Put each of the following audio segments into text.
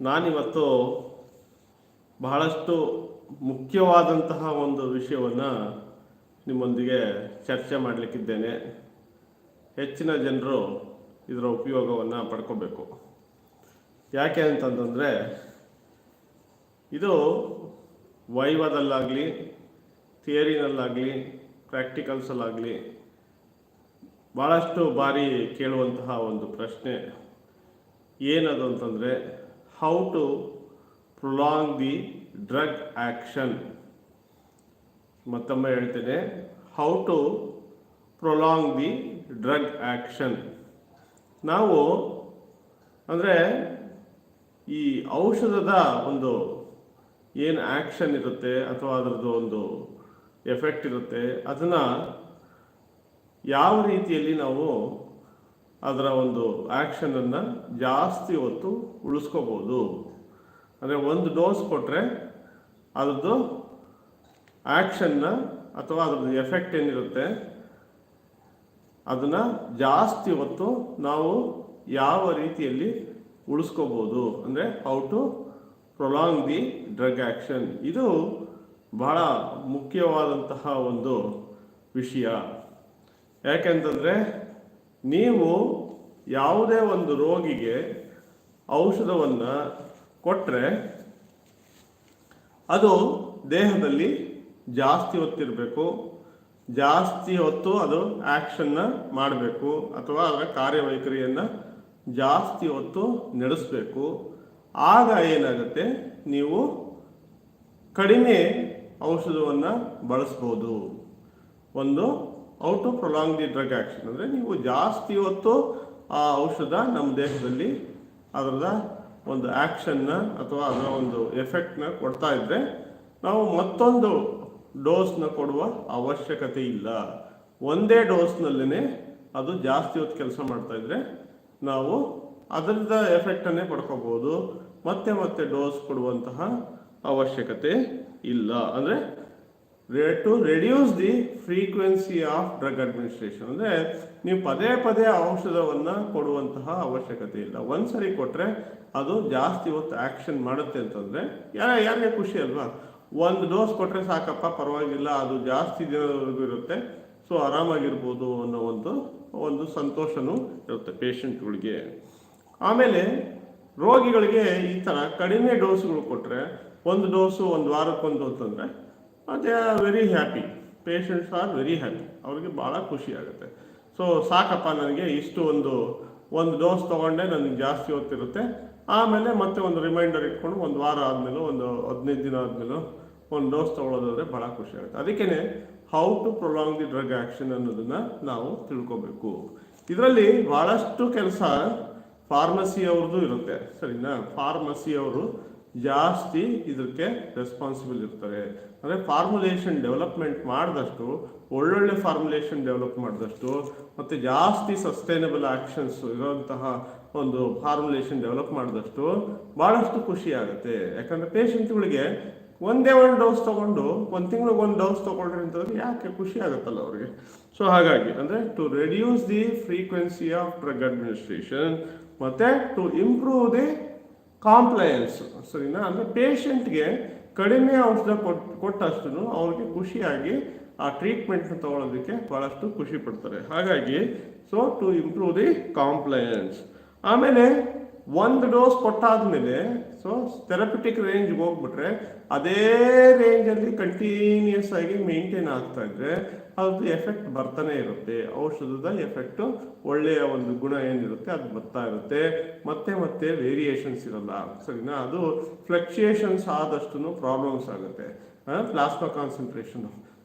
ನಾನಿವತ್ತು ಬಹಳಷ್ಟು ಮುಖ್ಯವಾದಂತಹ ಒಂದು ವಿಷಯವನ್ನು ನಿಮ್ಮೊಂದಿಗೆ ಚರ್ಚೆ ಮಾಡಲಿಕ್ಕಿದ್ದೇನೆ. ಹೆಚ್ಚಿನ ಜನರು ಇದರ ಉಪಯೋಗವನ್ನು ಪಡ್ಕೋಬೇಕು. ಯಾಕೆ ಅಂತಂತಂದರೆ ಇದು ವೈವದಲ್ಲಾಗಲಿ, ಥಿಯರಿನಲ್ಲಾಗಲಿ, ಪ್ರಾಕ್ಟಿಕಲ್ಸಲ್ಲಾಗಲಿ ಭಾಳಷ್ಟು ಬಾರಿ ಕೇಳುವಂತಹ ಒಂದು ಪ್ರಶ್ನೆ. ಏನದು ಅಂತಂದರೆ how to prolong the drug action ಮತ್ತೊಮ್ಮೆ ಹೇಳ್ತೇನೆ. How to prolong the drug action ನಾವು ಅಂದರೆ ಈ ಔಷಧದ ಒಂದು ಏನು ಆ್ಯಕ್ಷನ್ ಇರುತ್ತೆ ಅಥವಾ ಅದರದ್ದು ಒಂದು ಎಫೆಕ್ಟ್ ಇರುತ್ತೆ, ಅದನ್ನು ಯಾವ ರೀತಿಯಲ್ಲಿ ನಾವು ಅದರ ಒಂದು ಆ್ಯಕ್ಷನನ್ನು ಜಾಸ್ತಿ ಹೊತ್ತು ಉಳಿಸ್ಕೋಬೋದು. ಅಂದರೆ ಒಂದು ಡೋಸ್ ಕೊಟ್ಟರೆ ಅದರದ್ದು ಆ್ಯಕ್ಷನ್ನ ಅಥವಾ ಅದ್ರದ್ದು ಎಫೆಕ್ಟ್ ಏನಿರುತ್ತೆ, ಅದನ್ನು ಜಾಸ್ತಿ ಹೊತ್ತು ನಾವು ಯಾವ ರೀತಿಯಲ್ಲಿ ಉಳಿಸ್ಕೋಬೋದು. ಅಂದರೆ how to prolong the drug action ಇದು ಬಹಳ ಮುಖ್ಯವಾದಂತಹ ಒಂದು ವಿಷಯ. ಯಾಕೆಂತಂದರೆ ನೀವು ಯಾವುದೇ ಒಂದು ರೋಗಿಗೆ ಔಷಧವನ್ನು ಕೊಟ್ಟರೆ ಅದು ದೇಹದಲ್ಲಿ ಜಾಸ್ತಿ ಹೊತ್ತಿರಬೇಕು. ಜಾಸ್ತಿ ಹೊತ್ತು ಅದು ಆ್ಯಕ್ಷನ್ನ ಮಾಡಬೇಕು ಅಥವಾ ಅದರ ಕಾರ್ಯವೈಖರಿಯನ್ನು ಜಾಸ್ತಿ ಹೊತ್ತು ನಡೆಸಬೇಕು. ಆಗ ಏನಾಗುತ್ತೆ? ನೀವು ಕಡಿಮೆ ಔಷಧವನ್ನು ಬಳಸ್ಬೋದು. ಒಂದು how to prolong the drug action ಅಂದರೆ ನೀವು ಜಾಸ್ತಿ ಹೊತ್ತು ಆ ಔಷಧ ನಮ್ಮ ದೇಹದಲ್ಲಿ ಅದರದ ಒಂದು ಆ್ಯಕ್ಷನ್ನ ಅಥವಾ ಅದರ ಒಂದು ಎಫೆಕ್ಟ್ನ ಕೊಡ್ತಾ ಇದ್ದರೆ ನಾವು ಮತ್ತೊಂದು ಡೋಸ್ನ ಕೊಡುವ ಅವಶ್ಯಕತೆ ಇಲ್ಲ. ಒಂದೇ ಡೋಸ್ನಲ್ಲೇ ಅದು ಜಾಸ್ತಿ ಹೊತ್ತು ಕೆಲಸ ಮಾಡ್ತಾ ಇದ್ರೆ ನಾವು ಅದರದ ಎಫೆಕ್ಟನ್ನೇ ಪಡ್ಕೋಬೋದು ಮತ್ತೆ ಮತ್ತೆ ಡೋಸ್ ಕೊಡುವಂತಹ ಅವಶ್ಯಕತೆ ಇಲ್ಲ. ಅಂದರೆ to reduce the frequency of drug administration ಅಂದರೆ ನೀವು ಪದೇ ಪದೇ ಔಷಧವನ್ನು ಕೊಡುವಂತಹ ಅವಶ್ಯಕತೆ ಇಲ್ಲ. ಒಂದ್ಸರಿ ಕೊಟ್ಟರೆ ಅದು ಜಾಸ್ತಿ ಹೊತ್ತು ಆ್ಯಕ್ಷನ್ ಮಾಡುತ್ತೆ ಅಂತಂದರೆ ಯಾರ ಯಾರಿಗೆ ಖುಷಿ ಅಲ್ವಾ? ಒಂದು ಡೋಸ್ ಕೊಟ್ಟರೆ ಸಾಕಪ್ಪ, ಪರವಾಗಿಲ್ಲ, ಅದು ಜಾಸ್ತಿ ದಿನದವರೆಗೂ ಇರುತ್ತೆ. ಸೊ ಆರಾಮಾಗಿರ್ಬೋದು ಅನ್ನೋ ಒಂದು ಒಂದು ಸಂತೋಷನೂ ಇರುತ್ತೆ ಪೇಷಂಟ್ಗಳಿಗೆ ಆಮೇಲೆ ರೋಗಿಗಳಿಗೆ ಈ ಥರ ಕಡಿಮೆ ಡೋಸ್ಗಳು ಕೊಟ್ಟರೆ ಒಂದು ಡೋಸು ಒಂದು ವಾರಕ್ಕೊಂದು ಅಂತಂದರೆ they are very happy patients are very happy ಅವ್ರಿಗೆ ಭಾಳ ಖುಷಿ ಆಗುತ್ತೆ. ಸೊ ಸಾಕಪ್ಪ ನನಗೆ ಇಷ್ಟು ಒಂದು ಒಂದು ಡೋಸ್ ತೊಗೊಂಡೆ, ನನಗೆ ಜಾಸ್ತಿ ಹೊತ್ತಿರುತ್ತೆ. ಆಮೇಲೆ ಮತ್ತೆ ಒಂದು ರಿಮೈಂಡರ್ ಇಟ್ಕೊಂಡು ಒಂದು ವಾರ ಆದಮೇಲೆ, ಒಂದು ಹದಿನೈದು ದಿನ ಆದಮೇಲೂ ಒಂದು ಡೋಸ್ ತೊಗೊಳೋದಾದ್ರೆ ಭಾಳ ಖುಷಿ ಆಗುತ್ತೆ. ಅದಕ್ಕೇ how to prolong the drug action ಅನ್ನೋದನ್ನು ನಾವು ತಿಳ್ಕೊಬೇಕು. ಇದರಲ್ಲಿ ಭಾಳಷ್ಟು ಕೆಲಸ ಫಾರ್ಮಸಿ ಅವ್ರದ್ದು ಇರುತ್ತೆ. ಸರಿನಾ? ಫಾರ್ಮಸಿ ಅವರು ಜಾಸ್ತಿ ಇದಕ್ಕೆ ರೆಸ್ಪಾನ್ಸಿಬಲ್ ಇರ್ತಾರೆ. ಅಂದರೆ ಫಾರ್ಮುಲೇಷನ್ ಡೆವಲಪ್ಮೆಂಟ್ ಮಾಡಿದಷ್ಟು, ಒಳ್ಳೊಳ್ಳೆ ಫಾರ್ಮುಲೇಷನ್ ಡೆವಲಪ್ ಮಾಡಿದಷ್ಟು, ಮತ್ತು ಜಾಸ್ತಿ ಸಸ್ಟೈನಬಲ್ ಆ್ಯಕ್ಷನ್ಸ್ ಇರೋಂತಹ ಒಂದು ಫಾರ್ಮುಲೇಷನ್ ಡೆವಲಪ್ ಮಾಡಿದಷ್ಟು ಭಾಳಷ್ಟು ಖುಷಿ ಆಗುತ್ತೆ. ಯಾಕಂದರೆ ಪೇಷಂಟ್ಗಳಿಗೆ ಒಂದೇ ಒಂದು ಡೋಸ್ ತೊಗೊಂಡು, ಒಂದು ತಿಂಗಳಿಗೆ ಒಂದು ಡೋಸ್ ತೊಗೊಂಡ್ರೆ ಅಂತಂದ್ರೆ ಯಾಕೆ ಖುಷಿ ಆಗುತ್ತಲ್ಲ ಅವ್ರಿಗೆ? ಸೊ ಹಾಗಾಗಿ ಅಂದರೆ to reduce the frequency of drug administration ಮತ್ತು ಟು ಇಂಪ್ರೂವ್ ದಿ ಕಾಂಪ್ಲಯನ್ಸ್ ಸರಿನಾ? ಅಂದರೆ ಪೇಷಂಟ್ಗೆ ಕಡಿಮೆ ಔಷಧ ಕೊಟ್ಟು ಕೊಟ್ಟಷ್ಟು ಅವ್ರಿಗೆ ಖುಷಿಯಾಗಿ ಆ ಟ್ರೀಟ್ಮೆಂಟ್ನ ತಗೊಳ್ಳೋದಕ್ಕೆ ಭಾಳಷ್ಟು ಖುಷಿ ಪಡ್ತಾರೆ. ಹಾಗಾಗಿ so to improve the compliance ಆಮೇಲೆ ಒಂದು ಡೋಸ್ ಕೊಟ್ಟಾದ್ಮೇಲೆ ಸೊ ಥೆರಪಿಟಿಕ್ ರೇಂಜ್ಗೆ ಹೋಗ್ಬಿಟ್ರೆ, ಅದೇ ರೇಂಜಲ್ಲಿ ಕಂಟಿನ್ಯೂಸ್ ಆಗಿ ಮೇಂಟೈನ್ ಆಗ್ತಾ ಇದ್ರೆ, ಅದ್ರದ್ದು ಎಫೆಕ್ಟ್ ಬರ್ತಾನೆ ಇರುತ್ತೆ. ಔಷಧದ ಎಫೆಕ್ಟು ಒಳ್ಳೆಯ ಒಂದು ಗುಣ ಏನಿರುತ್ತೆ, ಅದು ಬರ್ತಾ ಇರುತ್ತೆ. ಮತ್ತೆ ಮತ್ತೆ ವೇರಿಯೇಷನ್ಸ್ ಇರಲ್ಲ. ಸರಿನಾ? ಅದು ಫ್ಲಕ್ಚುಯೇಷನ್ಸ್ ಆದಷ್ಟು ಪ್ರಾಬ್ಲಮ್ಸ್ ಆಗುತ್ತೆ. ಪ್ಲಾಸ್ಮಾ ಕಾನ್ಸಂಟ್ರೇಷನ್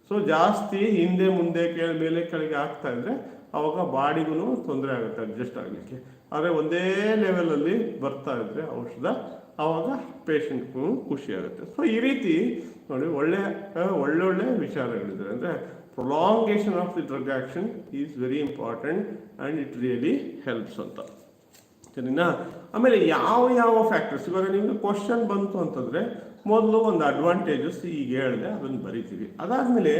ಸೊ ಜಾಸ್ತಿ ಹಿಂದೆ ಮುಂದೆ ಕೆಳ ಮೇಲೆ ಕೆಳಗೆ ಆಗ್ತಾ ಇದ್ರೆ, ಅವಾಗ ಬಾಡಿಗೂ ತೊಂದರೆ ಆಗುತ್ತೆ ಅಡ್ಜಸ್ಟ್ ಆಗಲಿಕ್ಕೆ. ಆದರೆ ಒಂದೇ ಲೆವೆಲಲ್ಲಿ ಬರ್ತಾ ಇದ್ರೆ ಔಷಧ, ಆವಾಗ ಪೇಷಂಟ್ಗೂ ಖುಷಿ ಆಗುತ್ತೆ. ಸೊ ಈ ರೀತಿ ನೋಡಿ ಒಳ್ಳೆ ಒಳ್ಳೊಳ್ಳೆ ವಿಚಾರಗಳಿದೆ. ಅಂದರೆ prolongation of the drug action is very important and it really helps ಅಂತ. ಸರಿನಾ? ಆಮೇಲೆ ಯಾವ ಯಾವ ಫ್ಯಾಕ್ಟರ್ಸ್ ಇವಾಗ ನಿಮ್ಗೆ ಕ್ವಶನ್ ಬಂತು ಅಂತಂದರೆ ಮೊದಲು ಒಂದು ಅಡ್ವಾಂಟೇಜಸ್ ಈಗ ಹೇಳಿದೆ, ಅದನ್ನು ಬರಿತೀವಿ. ಅದಾದಮೇಲೆ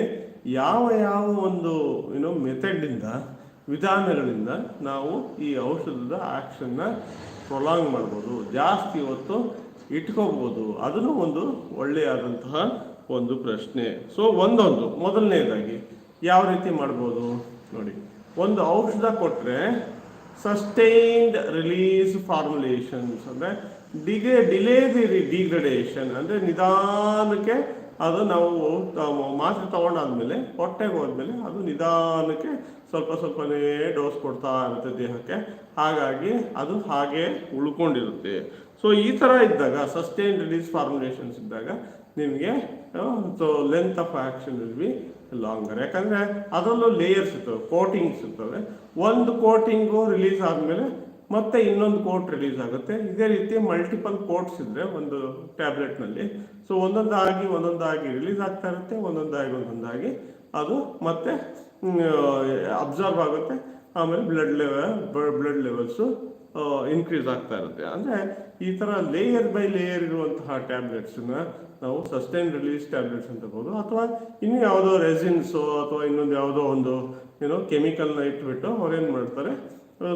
ಯಾವ ಯಾವ ಒಂದು ಏನೋ ಮೆಥಡಿಂದ ವಿಧಾನಗಳಿಂದ ನಾವು ಈ ಔಷಧದ ಆ್ಯಕ್ಷನ್ನ ಪ್ರೊಲಾಂಗ್ ಮಾಡ್ಬೋದು. ಜಾಸ್ತಿ ಹೊತ್ತು ಇಟ್ಕೋಬೋದು. ಅದನ್ನು ಒಂದು ಒಳ್ಳೆಯಾದಂತಹ ಒಂದು ಪ್ರಶ್ನೆ. ಸೊ ಒಂದೊಂದು. ಮೊದಲನೇದಾಗಿ ಯಾವ ರೀತಿ ಮಾಡ್ಬೋದು? ನೋಡಿ. ಒಂದು ಔಷಧ ಕೊಟ್ಟರೆ ಸಸ್ಟೈನ್ಡ್ ರಿಲೀಸ್ ಫಾರ್ಮುಲೇಷನ್ಸ್ ಅಂದರೆ ಡಿಗ್ರೇ ಡಿಲೇ ದಿ ಡಿಗ್ರಡೇಷನ್ ಅಂದರೆ ನಿಧಾನಕ್ಕೆ ಅದು ನಾವು ಮಾತ್ರೆ ತೊಗೊಂಡಾದ್ಮೇಲೆ, ಹೊಟ್ಟೆಗೆ ಹೋದ್ಮೇಲೆ ಅದು ನಿಧಾನಕ್ಕೆ ಸ್ವಲ್ಪ ಸ್ವಲ್ಪನೇ ಡೋಸ್ ಕೊಡ್ತಾ ಇರುತ್ತೆ ದೇಹಕ್ಕೆ. ಹಾಗಾಗಿ ಅದು ಹಾಗೆ ಉಳ್ಕೊಂಡಿರುತ್ತೆ. ಸೊ ಈ ಥರ ಇದ್ದಾಗ ಸಸ್ಟೈನ್ ರಿಲೀಸ್ ಫಾರ್ಮುಲೇಷನ್ಸ್ ಇದ್ದಾಗ ನಿಮಗೆ so length of action will be longer ಯಾಕಂದರೆ ಅದರಲ್ಲೂ ಲೇಯರ್ಸ್ ಇರ್ತವೆ ಕೋಟಿಂಗ್ಸ್ ಇರ್ತವೆ. ಒಂದು ಕೋಟಿಂಗು ರಿಲೀಸ್ ಆದಮೇಲೆ ಮತ್ತೆ ಇನ್ನೊಂದು ಕೋಟ್ ರಿಲೀಸ್ ಆಗುತ್ತೆ. ಇದೇ ರೀತಿ ಮಲ್ಟಿಪಲ್ ಕೋರ್ಟ್ಸ್ ಇದ್ರೆ ಒಂದು ಟ್ಯಾಬ್ಲೆಟ್ನಲ್ಲಿ ಸೊ ಒಂದೊಂದಾಗಿ ಒಂದೊಂದಾಗಿ ರಿಲೀಸ್ ಆಗ್ತಾ ಇರುತ್ತೆ, ಒಂದೊಂದಾಗಿ ಒಂದೊಂದಾಗಿ ಅದು ಮತ್ತೆ ಅಬ್ಸರ್ವ್ ಆಗುತ್ತೆ. ಆಮೇಲೆ blood level blood levels increase ಆಗ್ತಾ ಇರುತ್ತೆ. ಅಂದರೆ ಈ ಥರ ಲೇಯರ್ ಬೈ ಲೇಯರ್ ಇರುವಂತಹ ಟ್ಯಾಬ್ಲೆಟ್ಸನ್ನ ನಾವು ಸಸ್ಟೈನ್ ರಿಲೀಸ್ ಟ್ಯಾಬ್ಲೆಟ್ಸ್ ಅಂತ ಹೇಳ್ಬೋದು. ಅಥವಾ ಇನ್ನು ಯಾವುದೋ ರೆಸಿನ್ಸು ಅಥವಾ ಇನ್ನೊಂದು ಯಾವುದೋ ಒಂದು ಏನೋ ಕೆಮಿಕಲ್ನ ಇಟ್ಬಿಟ್ಟು ಅವ್ರೇನು ಮಾಡ್ತಾರೆ?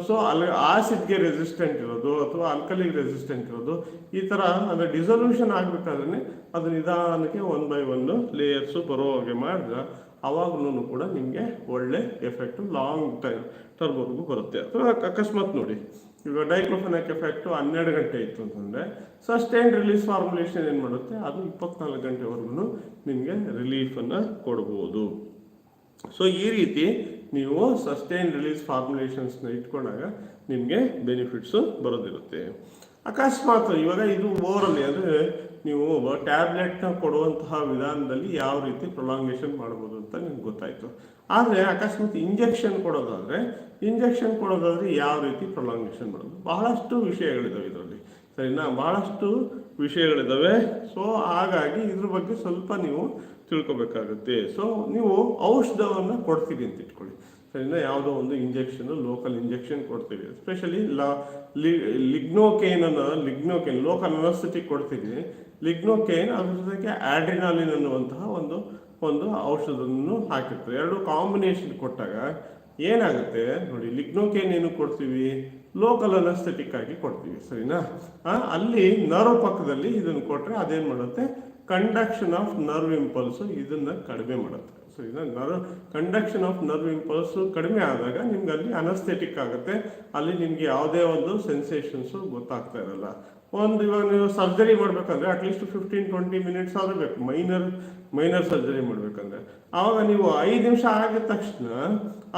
ಸೊ ಅಲ್ಲಿ ಆಸಿಡ್ಗೆ ರೆಸಿಸ್ಟೆಂಟ್ ಇರೋದು ಅಥವಾ ಆಲ್ಕಲಿಗೆ ರೆಸಿಸ್ಟೆಂಟ್ ಇರೋದು, ಈ ಥರ ಅಂದರೆ ಡಿಸೊಲ್ಯೂಷನ್ ಆಗಬೇಕಾದ್ರೆ ಅದು ನಿಧಾನಕ್ಕೆ ಒನ್ ಬೈ ಒನ್ ಲೇಯರ್ಸು ಬರೋ ಹಾಗೆ ಮಾಡಿದ್ರೆ ಅವಾಗಲೂ ಕೂಡ ನಿಮಗೆ ಒಳ್ಳೆ ಎಫೆಕ್ಟು ಲಾಂಗ್ ಟೈಮ್ ಟರ್ಮ್ವರೆಗೂ ಬರುತ್ತೆ. ಅಥವಾ ಅಕಸ್ಮಾತ್ ನೋಡಿ ಇವಾಗ ಡೈಕ್ಲೋಫೆನಾಕ್ ಎಫೆಕ್ಟು ಹನ್ನೆರಡು ಗಂಟೆ ಇತ್ತು ಅಂತಂದರೆ ಸಸ್ಟೈನ್ ರಿಲೀಸ್ ಫಾರ್ಮುಲೇಷನ್ ಏನು ಮಾಡುತ್ತೆ? ಅದು ಇಪ್ಪತ್ನಾಲ್ಕು ಗಂಟೆವರೆಗೂ ನಿಮಗೆ ರಿಲೀಫನ್ನು ಕೊಡ್ಬೋದು. ಸೊ ಈ ರೀತಿ ನೀವು ಸಸ್ಟೈನ್ ರಿಲೀಸ್ ಫಾರ್ಮುಲೇಷನ್ಸ್ನ ಇಟ್ಕೊಂಡಾಗ ನಿಮಗೆ ಬೆನಿಫಿಟ್ಸು ಬರೋದಿರುತ್ತೆ. ಅಕಸ್ಮಾತ್ ಇವಾಗ ಇದು ಓವರಲ್ಲಿ ಅಂದರೆ ನೀವು ಟ್ಯಾಬ್ಲೆಟ್ನ ಕೊಡುವಂತಹ ವಿಧಾನದಲ್ಲಿ ಯಾವ ರೀತಿ ಪ್ರೊಲಾಂಗೇಷನ್ ಮಾಡ್ಬೋದು ಅಂತ ನಿಮ್ಗೆ ಗೊತ್ತಾಯಿತು. ಆದರೆ ಅಕಸ್ಮಾತ್ ಇಂಜೆಕ್ಷನ್ ಕೊಡೋದಾದರೆ ಇಂಜೆಕ್ಷನ್ ಕೊಡೋದಾದರೆ ಯಾವ ರೀತಿ ಪ್ರೊಲಾಂಗೇಷನ್ ಮಾಡೋದು? ಬಹಳಷ್ಟು ವಿಷಯಗಳಿದ್ದಾವೆ ಇದರಲ್ಲಿ. ಸರಿನಾ? ಬಹಳಷ್ಟು ವಿಷಯಗಳಿದ್ದಾವೆ ಸೊ ಹಾಗಾಗಿ ಇದ್ರ ಬಗ್ಗೆ ಸ್ವಲ್ಪ ನೀವು ತಿಳ್ಕೊಬೇಕಾಗುತ್ತೆ. ಸೊ ನೀವು ಔಷಧವನ್ನು ಕೊಡ್ತೀವಿ ಅಂತ ಇಟ್ಕೊಳ್ಳಿ. ಸರಿನಾ? ಯಾವುದೋ ಒಂದು ಇಂಜೆಕ್ಷನ್ ಲೋಕಲ್ ಇಂಜೆಕ್ಷನ್ ಕೊಡ್ತೀವಿ. ಸ್ಪೆಷಲಿ ಲಾ ಲಿಗ್ನೋಕೇನ್ ಅನ್ನೋ, ಲಿಗ್ನೋಕೇನ್ ಲೋಕಲ್ ಅನಸ್ಥೆಟಿಕ್ ಕೊಡ್ತೀವಿ ಲಿಗ್ನೋಕೇನ್ ಅದ್ರ ಜೊತೆಗೆ ಆಡ್ರಿನಾಲಿನ್ ಅನ್ನುವಂತಹ ಒಂದು ಒಂದು ಔಷಧವನ್ನು ಹಾಕಿರ್ತಾರೆ. ಎರಡು ಕಾಂಬಿನೇಷನ್ ಕೊಟ್ಟಾಗ ಏನಾಗುತ್ತೆ? ನೋಡಿ, ಲಿಗ್ನೋಕೇನ್ ಏನು ಕೊಡ್ತೀವಿ? ಲೋಕಲ್ ಅನಸ್ಥೆಟಿಕ್ ಆಗಿ ಕೊಡ್ತೀವಿ. ಸರಿನಾ? ಅಲ್ಲಿ ನರ್ವ್ ಪಕ್ಕದಲ್ಲಿ ಇದನ್ನು ಕೊಟ್ಟರೆ ಅದೇನು ಮಾಡುತ್ತೆ? ಕಂಡಕ್ಷನ್ ಆಫ್ ನರ್ವ್ ಇಂಪಲ್ಸು ಇದನ್ನ ಕಡಿಮೆ ಮಾಡುತ್ತೆ. ಸೊ ಇದನ್ನು nerve conduction of nerve impulse ಕಡಿಮೆ ಆದಾಗ ನಿಮ್ಗೆ ಅಲ್ಲಿ ಅನಸ್ಥೆಟಿಕ್ ಆಗುತ್ತೆ. ಅಲ್ಲಿ ನಿಮ್ಗೆ ಯಾವುದೇ ಒಂದು ಸೆನ್ಸೇಷನ್ಸು ಗೊತ್ತಾಗ್ತಾ ಇರಲ್ಲ. ಒಂದು ಇವಾಗ ನೀವು ಸರ್ಜರಿ ಮಾಡಬೇಕಂದ್ರೆ ಅಟ್ಲೀಸ್ಟ್ ಫಿಫ್ಟೀನ್ ಟ್ವೆಂಟಿ ಮಿನಿಟ್ಸ್ ಆದರೂ ಬೇಕು. ಮೈನರ್ ಮೈನರ್ ಸರ್ಜರಿ ಮಾಡಬೇಕಂದ್ರೆ. ಆವಾಗ ನೀವು ಐದು ನಿಮಿಷ ಆಗಿದ ತಕ್ಷಣ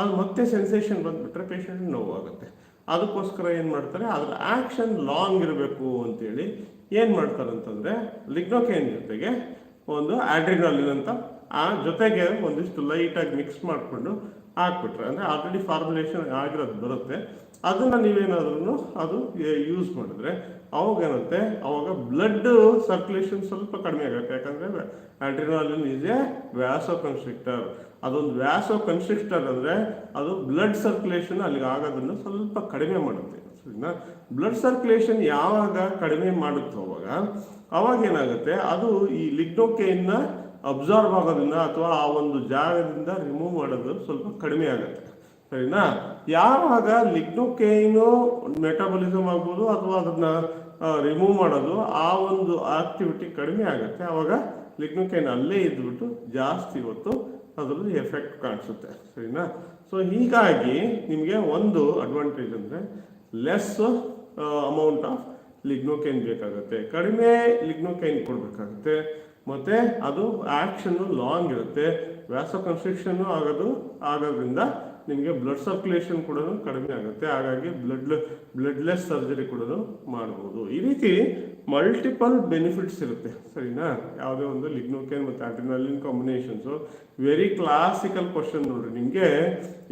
ಅದು ಮತ್ತೆ ಸೆನ್ಸೇಷನ್ ಬಂದುಬಿಟ್ರೆ ಪೇಷಂಟ್ ನೋವಾಗುತ್ತೆ. ಅದಕ್ಕೋಸ್ಕರ ಏನು ಮಾಡ್ತಾರೆ? ಅದರ ಆ್ಯಕ್ಷನ್ ಲಾಂಗ್ ಇರಬೇಕು ಅಂತೇಳಿ ಏನು ಮಾಡ್ತಾರೆ ಅಂತಂದರೆ ಲಿಗ್ನೋಕೇನ್ ಜೊತೆಗೆ ಒಂದು ಆಡ್ರಿನಾಲಿನ್ ಅಂತ ಆ ಜೊತೆಗೆ ಒಂದಿಷ್ಟು ಲೈಟಾಗಿ ಮಿಕ್ಸ್ ಮಾಡಿಕೊಂಡು ಹಾಕ್ಬಿಟ್ರೆ, ಅಂದರೆ ಆಲ್ರೆಡಿ ಫಾರ್ಮುಲೇಷನ್ ಆಗಿರೋದು ಬರುತ್ತೆ. ಅದನ್ನು ನೀವೇನಾದ್ರೂ ಅದು ಯೂಸ್ ಮಾಡಿದ್ರೆ ಅವಾಗ ಏನಂತೆ, ಅವಾಗ ಬ್ಲಡ್ ಸರ್ಕ್ಯುಲೇಷನ್ ಸ್ವಲ್ಪ ಕಡಿಮೆ ಆಗುತ್ತೆ. ಯಾಕಂದರೆ ಆಡ್ರಿನಾಲಿನ್ ಈಸ್ ಎ ವ್ಯಾಸೋ ಕನ್ಸ್ಟ್ರಿಕ್ಟರ್ ಅದೊಂದು ವ್ಯಾಸೋ ಕನ್ಸ್ಟ್ರಿಕ್ಟರ್ ಅಂದರೆ ಅದು ಬ್ಲಡ್ ಸರ್ಕ್ಯುಲೇಷನ್ ಅಲ್ಲಿಗೆ ಆಗೋದನ್ನು ಸ್ವಲ್ಪ ಕಡಿಮೆ ಮಾಡುತ್ತೆ. ಬ್ಲಡ್ ಸರ್ಕ್ಯುಲೇಷನ್ ಯಾವಾಗ ಕಡಿಮೆ ಮಾಡುತ್ತೋ ಅವಾಗ ಅವಾಗ ಏನಾಗುತ್ತೆ? ಅದು ಈ ಲಿಗ್ನೋಕೇನ್ನ ಅಬ್ಸಾರ್ಬ್ ಆಗೋದ್ರಿಂದ ಅಥವಾ ಆ ಒಂದು ಜಾಗದಿಂದ ರಿಮೂವ್ ಮಾಡೋದು ಸ್ವಲ್ಪ ಕಡಿಮೆ ಆಗುತ್ತೆ. ಸರಿನಾ? ಯಾವಾಗ ಲಿಗ್ನೋಕೇನು ಮೆಟಾಬಲಿಸಮ್ ಆಗ್ಬೋದು ಅಥವಾ ಅದನ್ನ ರಿಮೂವ್ ಮಾಡೋದು ಆ ಒಂದು ಆಕ್ಟಿವಿಟಿ ಕಡಿಮೆ ಆಗುತ್ತೆ. ಆವಾಗ ಲಿಗ್ನೋಕೇನ್ ಅಲ್ಲೇ ಇದ್ಬಿಟ್ಟು ಜಾಸ್ತಿ ಹೊತ್ತು ಅದರದ್ದು ಎಫೆಕ್ಟ್ ಕಾಣಿಸುತ್ತೆ. ಸರಿನಾ? ಸೊ ಹೀಗಾಗಿ ನಿಮಗೆ ಒಂದು ಅಡ್ವಾಂಟೇಜ್ ಅಂದರೆ ಲೆಸ್ ಅಮೌಂಟ್ ಆಫ್ ಲಿಗ್ನೋಕೈನ್ ಬೇಕಾಗುತ್ತೆ. ಕಡಿಮೆ ಲಿಗ್ನೋಕೈನ್ ಕೊಡಬೇಕಾಗುತ್ತೆ. ಮತ್ತು ಅದು ಆ್ಯಕ್ಷನ್ನು ಲಾಂಗ್ ಇರುತ್ತೆ. ವ್ಯಾಸ ಕನ್ಸ್ಟ್ರಿಕ್ಷನ್ನು ಆಗೋದು, ಆಗೋದ್ರಿಂದ ನಿಮಗೆ ಬ್ಲಡ್ ಸರ್ಕ್ಯುಲೇಷನ್ ಕೂಡ ಕಡಿಮೆ ಆಗುತ್ತೆ. ಹಾಗಾಗಿ ಬ್ಲಡ್ ಬ್ಲಡ್ಲೆಸ್ ಸರ್ಜರಿ ಕೂಡ ಮಾಡ್ಬೋದು. ಈ ರೀತಿ ಮಲ್ಟಿಪಲ್ ಬೆನಿಫಿಟ್ಸ್ ಇರುತ್ತೆ, ಸರಿನಾ? ಯಾವುದೇ ಒಂದು ಲಿಗ್ನೋಕೇನ್ ಮತ್ತು adrenaline combinations very classical question ನೋಡ್ರಿ. ನಿಮಗೆ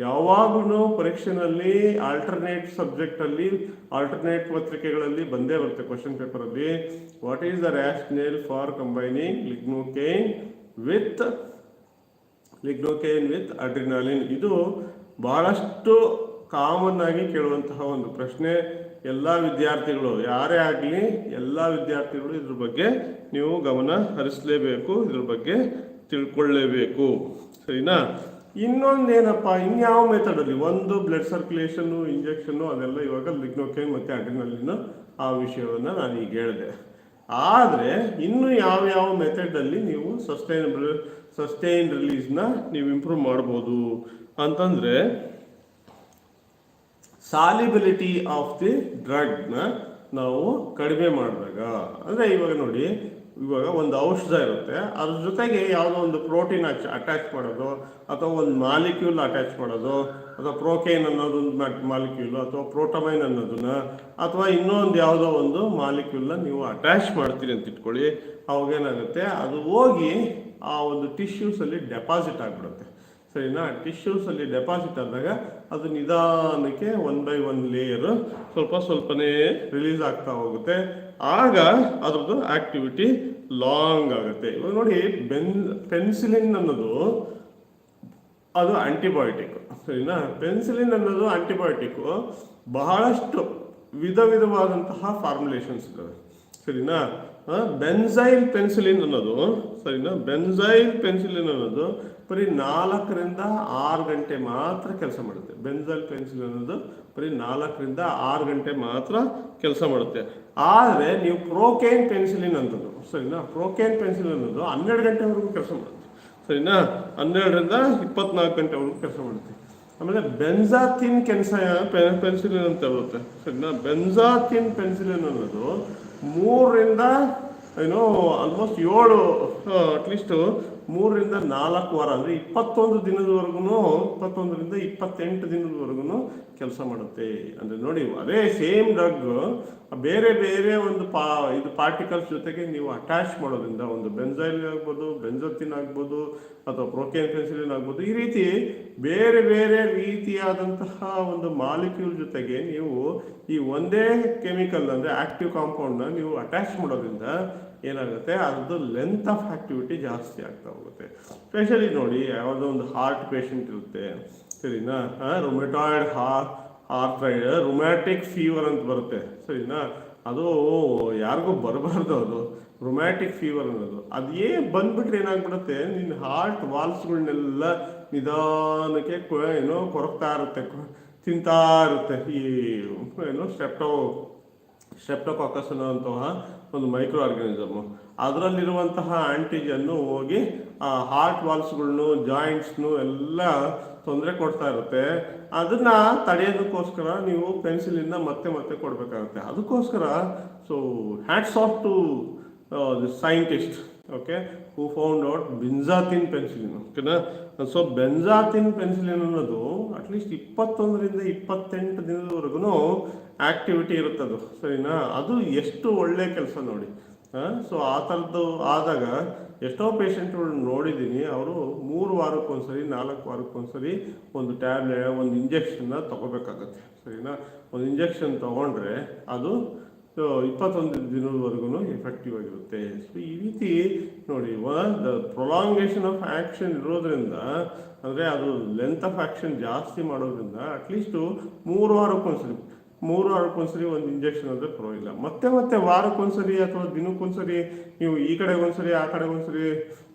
ಯಾವಾಗೂ ಪರೀಕ್ಷೆನಲ್ಲಿ ಆಲ್ಟರ್ನೇಟ್ ಸಬ್ಜೆಕ್ಟಲ್ಲಿ ಆಲ್ಟರ್ನೇಟ್ ಪತ್ರಿಕೆಗಳಲ್ಲಿ ಬಂದೇ ಬರುತ್ತೆ ಕ್ವಶನ್ ಪೇಪರಲ್ಲಿ what is the rationale for combining lignocaine with lignocaine with adrenaline ಇದು ಬಹಳಷ್ಟು ಕಾಮನ್ ಆಗಿ ಕೇಳುವಂತಹ ಒಂದು ಪ್ರಶ್ನೆ. ಎಲ್ಲ ವಿದ್ಯಾರ್ಥಿಗಳು, ಯಾರೇ ಆಗಲಿ ಎಲ್ಲ ವಿದ್ಯಾರ್ಥಿಗಳು ಇದ್ರ ಬಗ್ಗೆ ನೀವು ಗಮನ ಹರಿಸಲೇಬೇಕು, ಇದ್ರ ಬಗ್ಗೆ ತಿಳ್ಕೊಳ್ಳೇಬೇಕು. ಸರಿನಾ? ಇನ್ನೊಂದೇನಪ್ಪ, ಇನ್ಯಾವ ಮೆಥಡಲ್ಲಿ ಒಂದು ಬ್ಲಡ್ ಸರ್ಕ್ಯುಲೇಷನ್ನು ಇಂಜೆಕ್ಷನ್ನು ಅದೆಲ್ಲ ಇವಾಗ ಲಿಗ್ನೋಕೇನ್ ಮತ್ತು ಅಡ್ರಿನಲ್ಲಿನ ಆ ವಿಷಯವನ್ನು ನಾನು ಈಗ ಹೇಳಿದೆ. ಆದರೆ ಇನ್ನು ಯಾವ ಯಾವ ಮೆಥಡಲ್ಲಿ ನೀವು ಸಸ್ಟೈನಬಲ್ ಸಸ್ಟೈನ್ ರಿಲೀಸ್ನ ನೀವು ಇಂಪ್ರೂವ್ ಮಾಡ್ಬೋದು ಅಂತಂದರೆ ಸಾಲಿಬಿಲಿಟಿ ಆಫ್ ದಿ ಡ್ರಗ್ನ ನಾವು ಕಡಿಮೆ ಮಾಡಿದಾಗ. ಅಂದರೆ ಇವಾಗ ನೋಡಿ, ಇವಾಗ ಒಂದು ಔಷಧ ಇರುತ್ತೆ, ಅದ್ರ ಜೊತೆಗೆ ಯಾವುದೋ ಒಂದು ಪ್ರೋಟೀನ್ ಅಟ್ಯಾಚ್ ಮಾಡೋದು, ಅಥವಾ ಒಂದು ಮಾಲಿಕ್ಯೂಲ್ ಅಟ್ಯಾಚ್ ಮಾಡೋದು, ಅಥವಾ ಪ್ರೋಕೇನ್ ಅನ್ನೋದೊಂದು ಮಾಲಿಕ್ಯೂಲ್, ಅಥವಾ ಪ್ರೋಟಮೈನ್ ಅನ್ನೋದನ್ನ, ಅಥವಾ ಇನ್ನೊಂದು ಯಾವುದೋ ಒಂದು ಮಾಲಿಕ್ಯೂಲ್ನ ನೀವು ಅಟ್ಯಾಚ್ ಮಾಡ್ತೀರಿ ಅಂತ ಇಟ್ಕೊಳ್ಳಿ ಅವಾಗೇನಾಗುತ್ತೆ ಅದು ಹೋಗಿ ಆ ಒಂದು ಟಿಶ್ಯೂಸಲ್ಲಿ ಡೆಪಾಸಿಟ್ ಆಗಿಬಿಡುತ್ತೆ. ಸರಿನಾ? ಟಿಶ್ಯೂಸ್ ಅಲ್ಲಿ ಡೆಪಾಸಿಟ್ ಆದಾಗ ಅದು ನಿಧಾನಕ್ಕೆ ಒನ್ ಬೈ ಒನ್ ಲೇಯರ್ ಸ್ವಲ್ಪ ಸ್ವಲ್ಪನೇ ರಿಲೀಸ್ ಆಗ್ತಾ ಹೋಗುತ್ತೆ. ಆಗ ಅದ್ರದ್ದು ಆಕ್ಟಿವಿಟಿ ಲಾಂಗ್ ಆಗುತ್ತೆ. ಇವಾಗ ನೋಡಿ ಬೆನ್ ಪೆನ್ಸಿಲಿನ್ ಅನ್ನೋದು ಅದು ಆಂಟಿಬಯೋಟಿಕ್ ಸರಿನಾ? ಪೆನ್ಸಿಲಿನ್ ಅನ್ನೋದು ಆಂಟಿಬಯೋಟಿಕ್ ಬಹಳಷ್ಟು ವಿಧ ವಿಧವಾದಂತಹ ಫಾರ್ಮುಲೇಷನ್ಸ್ ಇದ್ದಾವೆ ಸರಿನಾ? ಬೆನ್ಸೈಲ್ ಪೆನ್ಸಿಲಿನ್ ಅನ್ನೋದು, ಸರಿನಾ? ಬೆನ್ಸೈಲ್ ಪೆನ್ಸಿಲಿನ್ ಅನ್ನೋದು ಬರೀ ನಾಲ್ಕರಿಂದ ಆರು ಗಂಟೆ ಮಾತ್ರ ಕೆಲಸ ಮಾಡುತ್ತೆ. ಬೆನ್ಸೈಲ್ ಪೆನ್ಸಿಲಿನ್ ಅನ್ನೋದು ಬರೀ ನಾಲ್ಕರಿಂದ ಆರು ಗಂಟೆ ಮಾತ್ರ ಕೆಲಸ ಮಾಡುತ್ತೆ. ಆದರೆ ನೀವು ಪ್ರೋಕೇನ್ ಪೆನ್ಸಿಲಿನ್ ಅಂತದ್ದು ಸರಿನಾ? ಪ್ರೋಕೇನ್ ಪೆನ್ಸಿಲ್ ಅನ್ನೋದು ಹನ್ನೆರಡು ಗಂಟೆವರೆಗೂ ಕೆಲಸ ಮಾಡುತ್ತೆ. ಸರಿನಾ? ಹನ್ನೆರಡರಿಂದ ಇಪ್ಪತ್ನಾಲ್ಕು ಗಂಟೆವರೆಗೂ ಕೆಲಸ ಮಾಡುತ್ತೆ. ಆಮೇಲೆ ಬೆನ್ಸಾತಿನ್ ಕೆನ್ಸ ಪೆನ್ಸಿಲಿನ್ ಅಂತ ಬರುತ್ತೆ. ಸರಿನಾ? ಬೆನ್ಸಾತಿನ್ ಪೆನ್ಸಿಲಿನ್ ಅನ್ನೋದು ಮೂರರಿಂದ ಏನು ಆಲ್ಮೋಸ್ಟ್ ಏಳು ಅಟ್ಲೀಸ್ಟ್ ಮೂರರಿಂದ ನಾಲ್ಕು ವಾರ ಅಂದರೆ ಇಪ್ಪತ್ತೊಂದು ದಿನದವರೆಗೂ ಇಪ್ಪತ್ತೊಂದರಿಂದ ಇಪ್ಪತ್ತೆಂಟು ದಿನದವರೆಗೂ ಕೆಲಸ ಮಾಡುತ್ತೆ. ಅಂದರೆ ನೋಡಿ, ಅದೇ ಸೇಮ್ ಡ್ರಗ್ ಬೇರೆ ಬೇರೆ ಒಂದು ಪಾ, ಇದು ಪಾರ್ಟಿಕಲ್ಸ್ ಜೊತೆಗೆ ನೀವು ಅಟ್ಯಾಚ್ ಮಾಡೋದ್ರಿಂದ ಒಂದು ಬೆಂಜೈಲ್ ಆಗ್ಬೋದು, ಬೆಂಜೋತಿನ್ ಆಗ್ಬೋದು, ಅಥವಾ ಪ್ರೋಕೇನ್ ಪೆನ್ಸಿಲಿನ್ ಆಗ್ಬೋದು, ಈ ರೀತಿ ಬೇರೆ ಬೇರೆ ರೀತಿಯಾದಂತಹ ಒಂದು ಮಾಲಿಕ್ಯೂಲ್ ಜೊತೆಗೆ ನೀವು ಈ ಒಂದೇ ಕೆಮಿಕಲ್ ಅಂದರೆ ಆಕ್ಟಿವ್ ಕಾಂಪೌಂಡ್ನ ನೀವು ಅಟ್ಯಾಚ್ ಮಾಡೋದ್ರಿಂದ ಏನಾಗುತ್ತೆ, ಅದ್ರದ್ದು ಲೆಂತ್ ಆಫ್ ಆಕ್ಟಿವಿಟಿ ಜಾಸ್ತಿ ಆಗ್ತಾ ಹೋಗುತ್ತೆ. ಸ್ಪೆಷಲಿ ನೋಡಿ, ಯಾವುದೋ ಒಂದು ಹಾರ್ಟ್ ಪೇಷಂಟ್ ಇರುತ್ತೆ, ಸರಿನಾ? ರೊಮೆಟಾಯ್ಡ್ ಹಾರ್ ಆರ್ಥ್ರೈಡ್ ರೊಮ್ಯಾಟಿಕ್ ಫೀವರ್ ಅಂತ ಬರುತ್ತೆ, ಸರಿನಾ? ಅದು ಯಾರಿಗೂ ಬರಬಾರ್ದು ಅದು. ರೊಮ್ಯಾಟಿಕ್ ಫೀವರ್ ಅನ್ನೋದು. ಅದೇ ಬಂದ್ಬಿಟ್ರೆ ಏನಾಗ್ಬಿಡುತ್ತೆ ನಿನ್ನ ಹಾರ್ಟ್ ವಾಲ್ಸ್ಗಳನ್ನೆಲ್ಲ ನಿಧಾನಕ್ಕೆ ಏನೋ ಕೊರಗ್ತಾ ಇರುತ್ತೆ ತಿಂತಾ ಇರುತ್ತೆ. ಈ, ಏನು ಸ್ಟೆಪ್ಟೋ ಸ್ಟೆಪ್ಟೋಕಾಕಸ್ ಅನ್ನುವಂತಹ ಒಂದು ಮೈಕ್ರೋ ಆರ್ಗಾನಿಸಮ್ ಅದರಲ್ಲಿರುವಂತಹ ಆಂಟಿಜನ್ನು ಹೋಗಿ, ಆ ಹಾರ್ಟ್ ವಾಲ್ಸ್ಗಳ್ನು ಜಾಯಿಂಟ್ಸ್ನು ಎಲ್ಲ ತೊಂದರೆ ಕೊಡ್ತಾ ಇರುತ್ತೆ. ಅದನ್ನ ತಡೆಯೋದಕ್ಕೋಸ್ಕರ ನೀವು ಪೆನ್ಸಿಲಿಂದ ಮತ್ತೆ ಮತ್ತೆ ಕೊಡಬೇಕಾಗುತ್ತೆ. ಅದಕ್ಕೋಸ್ಕರ so hats off to scientist okay who found out benzathine penicillin ಓಕೆನಾ ಸೊ ಬೆಂಜಾತಿನ್ ಪೆನ್ಸಿಲಿನ್ ಅನ್ನೋದು ಅಟ್ಲೀಸ್ಟ್ ಇಪ್ಪತ್ತೊಂದರಿಂದ ಇಪ್ಪತ್ತೆಂಟು ದಿನದವರೆಗೂ ಆಕ್ಟಿವಿಟಿ ಇರುತ್ತದು, ಸರಿನಾ? ಅದು ಎಷ್ಟು ಒಳ್ಳೆ ಕೆಲಸ ನೋಡಿ. ಸೊ ಆ ಥರದ್ದು ಆದಾಗ ಎಷ್ಟೋ ಪೇಷೆಂಟ್ಗಳು ನೋಡಿದ್ದೀನಿ, ಅವರು ಮೂರು ವಾರಕ್ಕೊಂದ್ಸರಿ, ನಾಲ್ಕು ವಾರಕ್ಕೊಂದ್ಸರಿ ಒಂದು ಟ್ಯಾಬ್ಲೆಟ್ ಒಂದು ಇಂಜೆಕ್ಷನ್ನ ತೊಗೋಬೇಕಾಗತ್ತೆ, ಸರಿನಾ? ಒಂದು ಇಂಜೆಕ್ಷನ್ ತೊಗೊಂಡ್ರೆ ಅದು ಇಪ್ಪತ್ತೊಂದು ದಿನದವರೆಗೂ ಎಫೆಕ್ಟಿವ್ ಆಗಿರುತ್ತೆ. ಸೊ ಈ ರೀತಿ ನೋಡಿ ದ ಪ್ರೊಲಾಂಗೇಷನ್ ಆಫ್ ಆ್ಯಕ್ಷನ್ ಇರೋದ್ರಿಂದ, ಅಂದರೆ ಅದು ಲೆಂತ್ ಆಫ್ ಆ್ಯಕ್ಷನ್ ಜಾಸ್ತಿ ಮಾಡೋದ್ರಿಂದ ಅಟ್ಲೀಸ್ಟು ಮೂರು ವಾರಕ್ಕೊಂದ್ಸರಿ ಮೂರು ವಾರಕ್ಕೊಂದ್ಸರಿ ಒಂದು ಇಂಜೆಕ್ಷನ್ ಅಂದರೆ ಪರವಾಗಿಲ್ಲ. ಮತ್ತೆ ಮತ್ತೆ ವಾರಕ್ಕೊಂದ್ಸರಿ ಅಥವಾ ದಿನಕ್ಕೊಂದ್ಸರಿ ನೀವು ಈ ಕಡೆ ಒಂದ್ಸರಿ ಆ ಕಡೆ ಒಂದ್ಸರಿ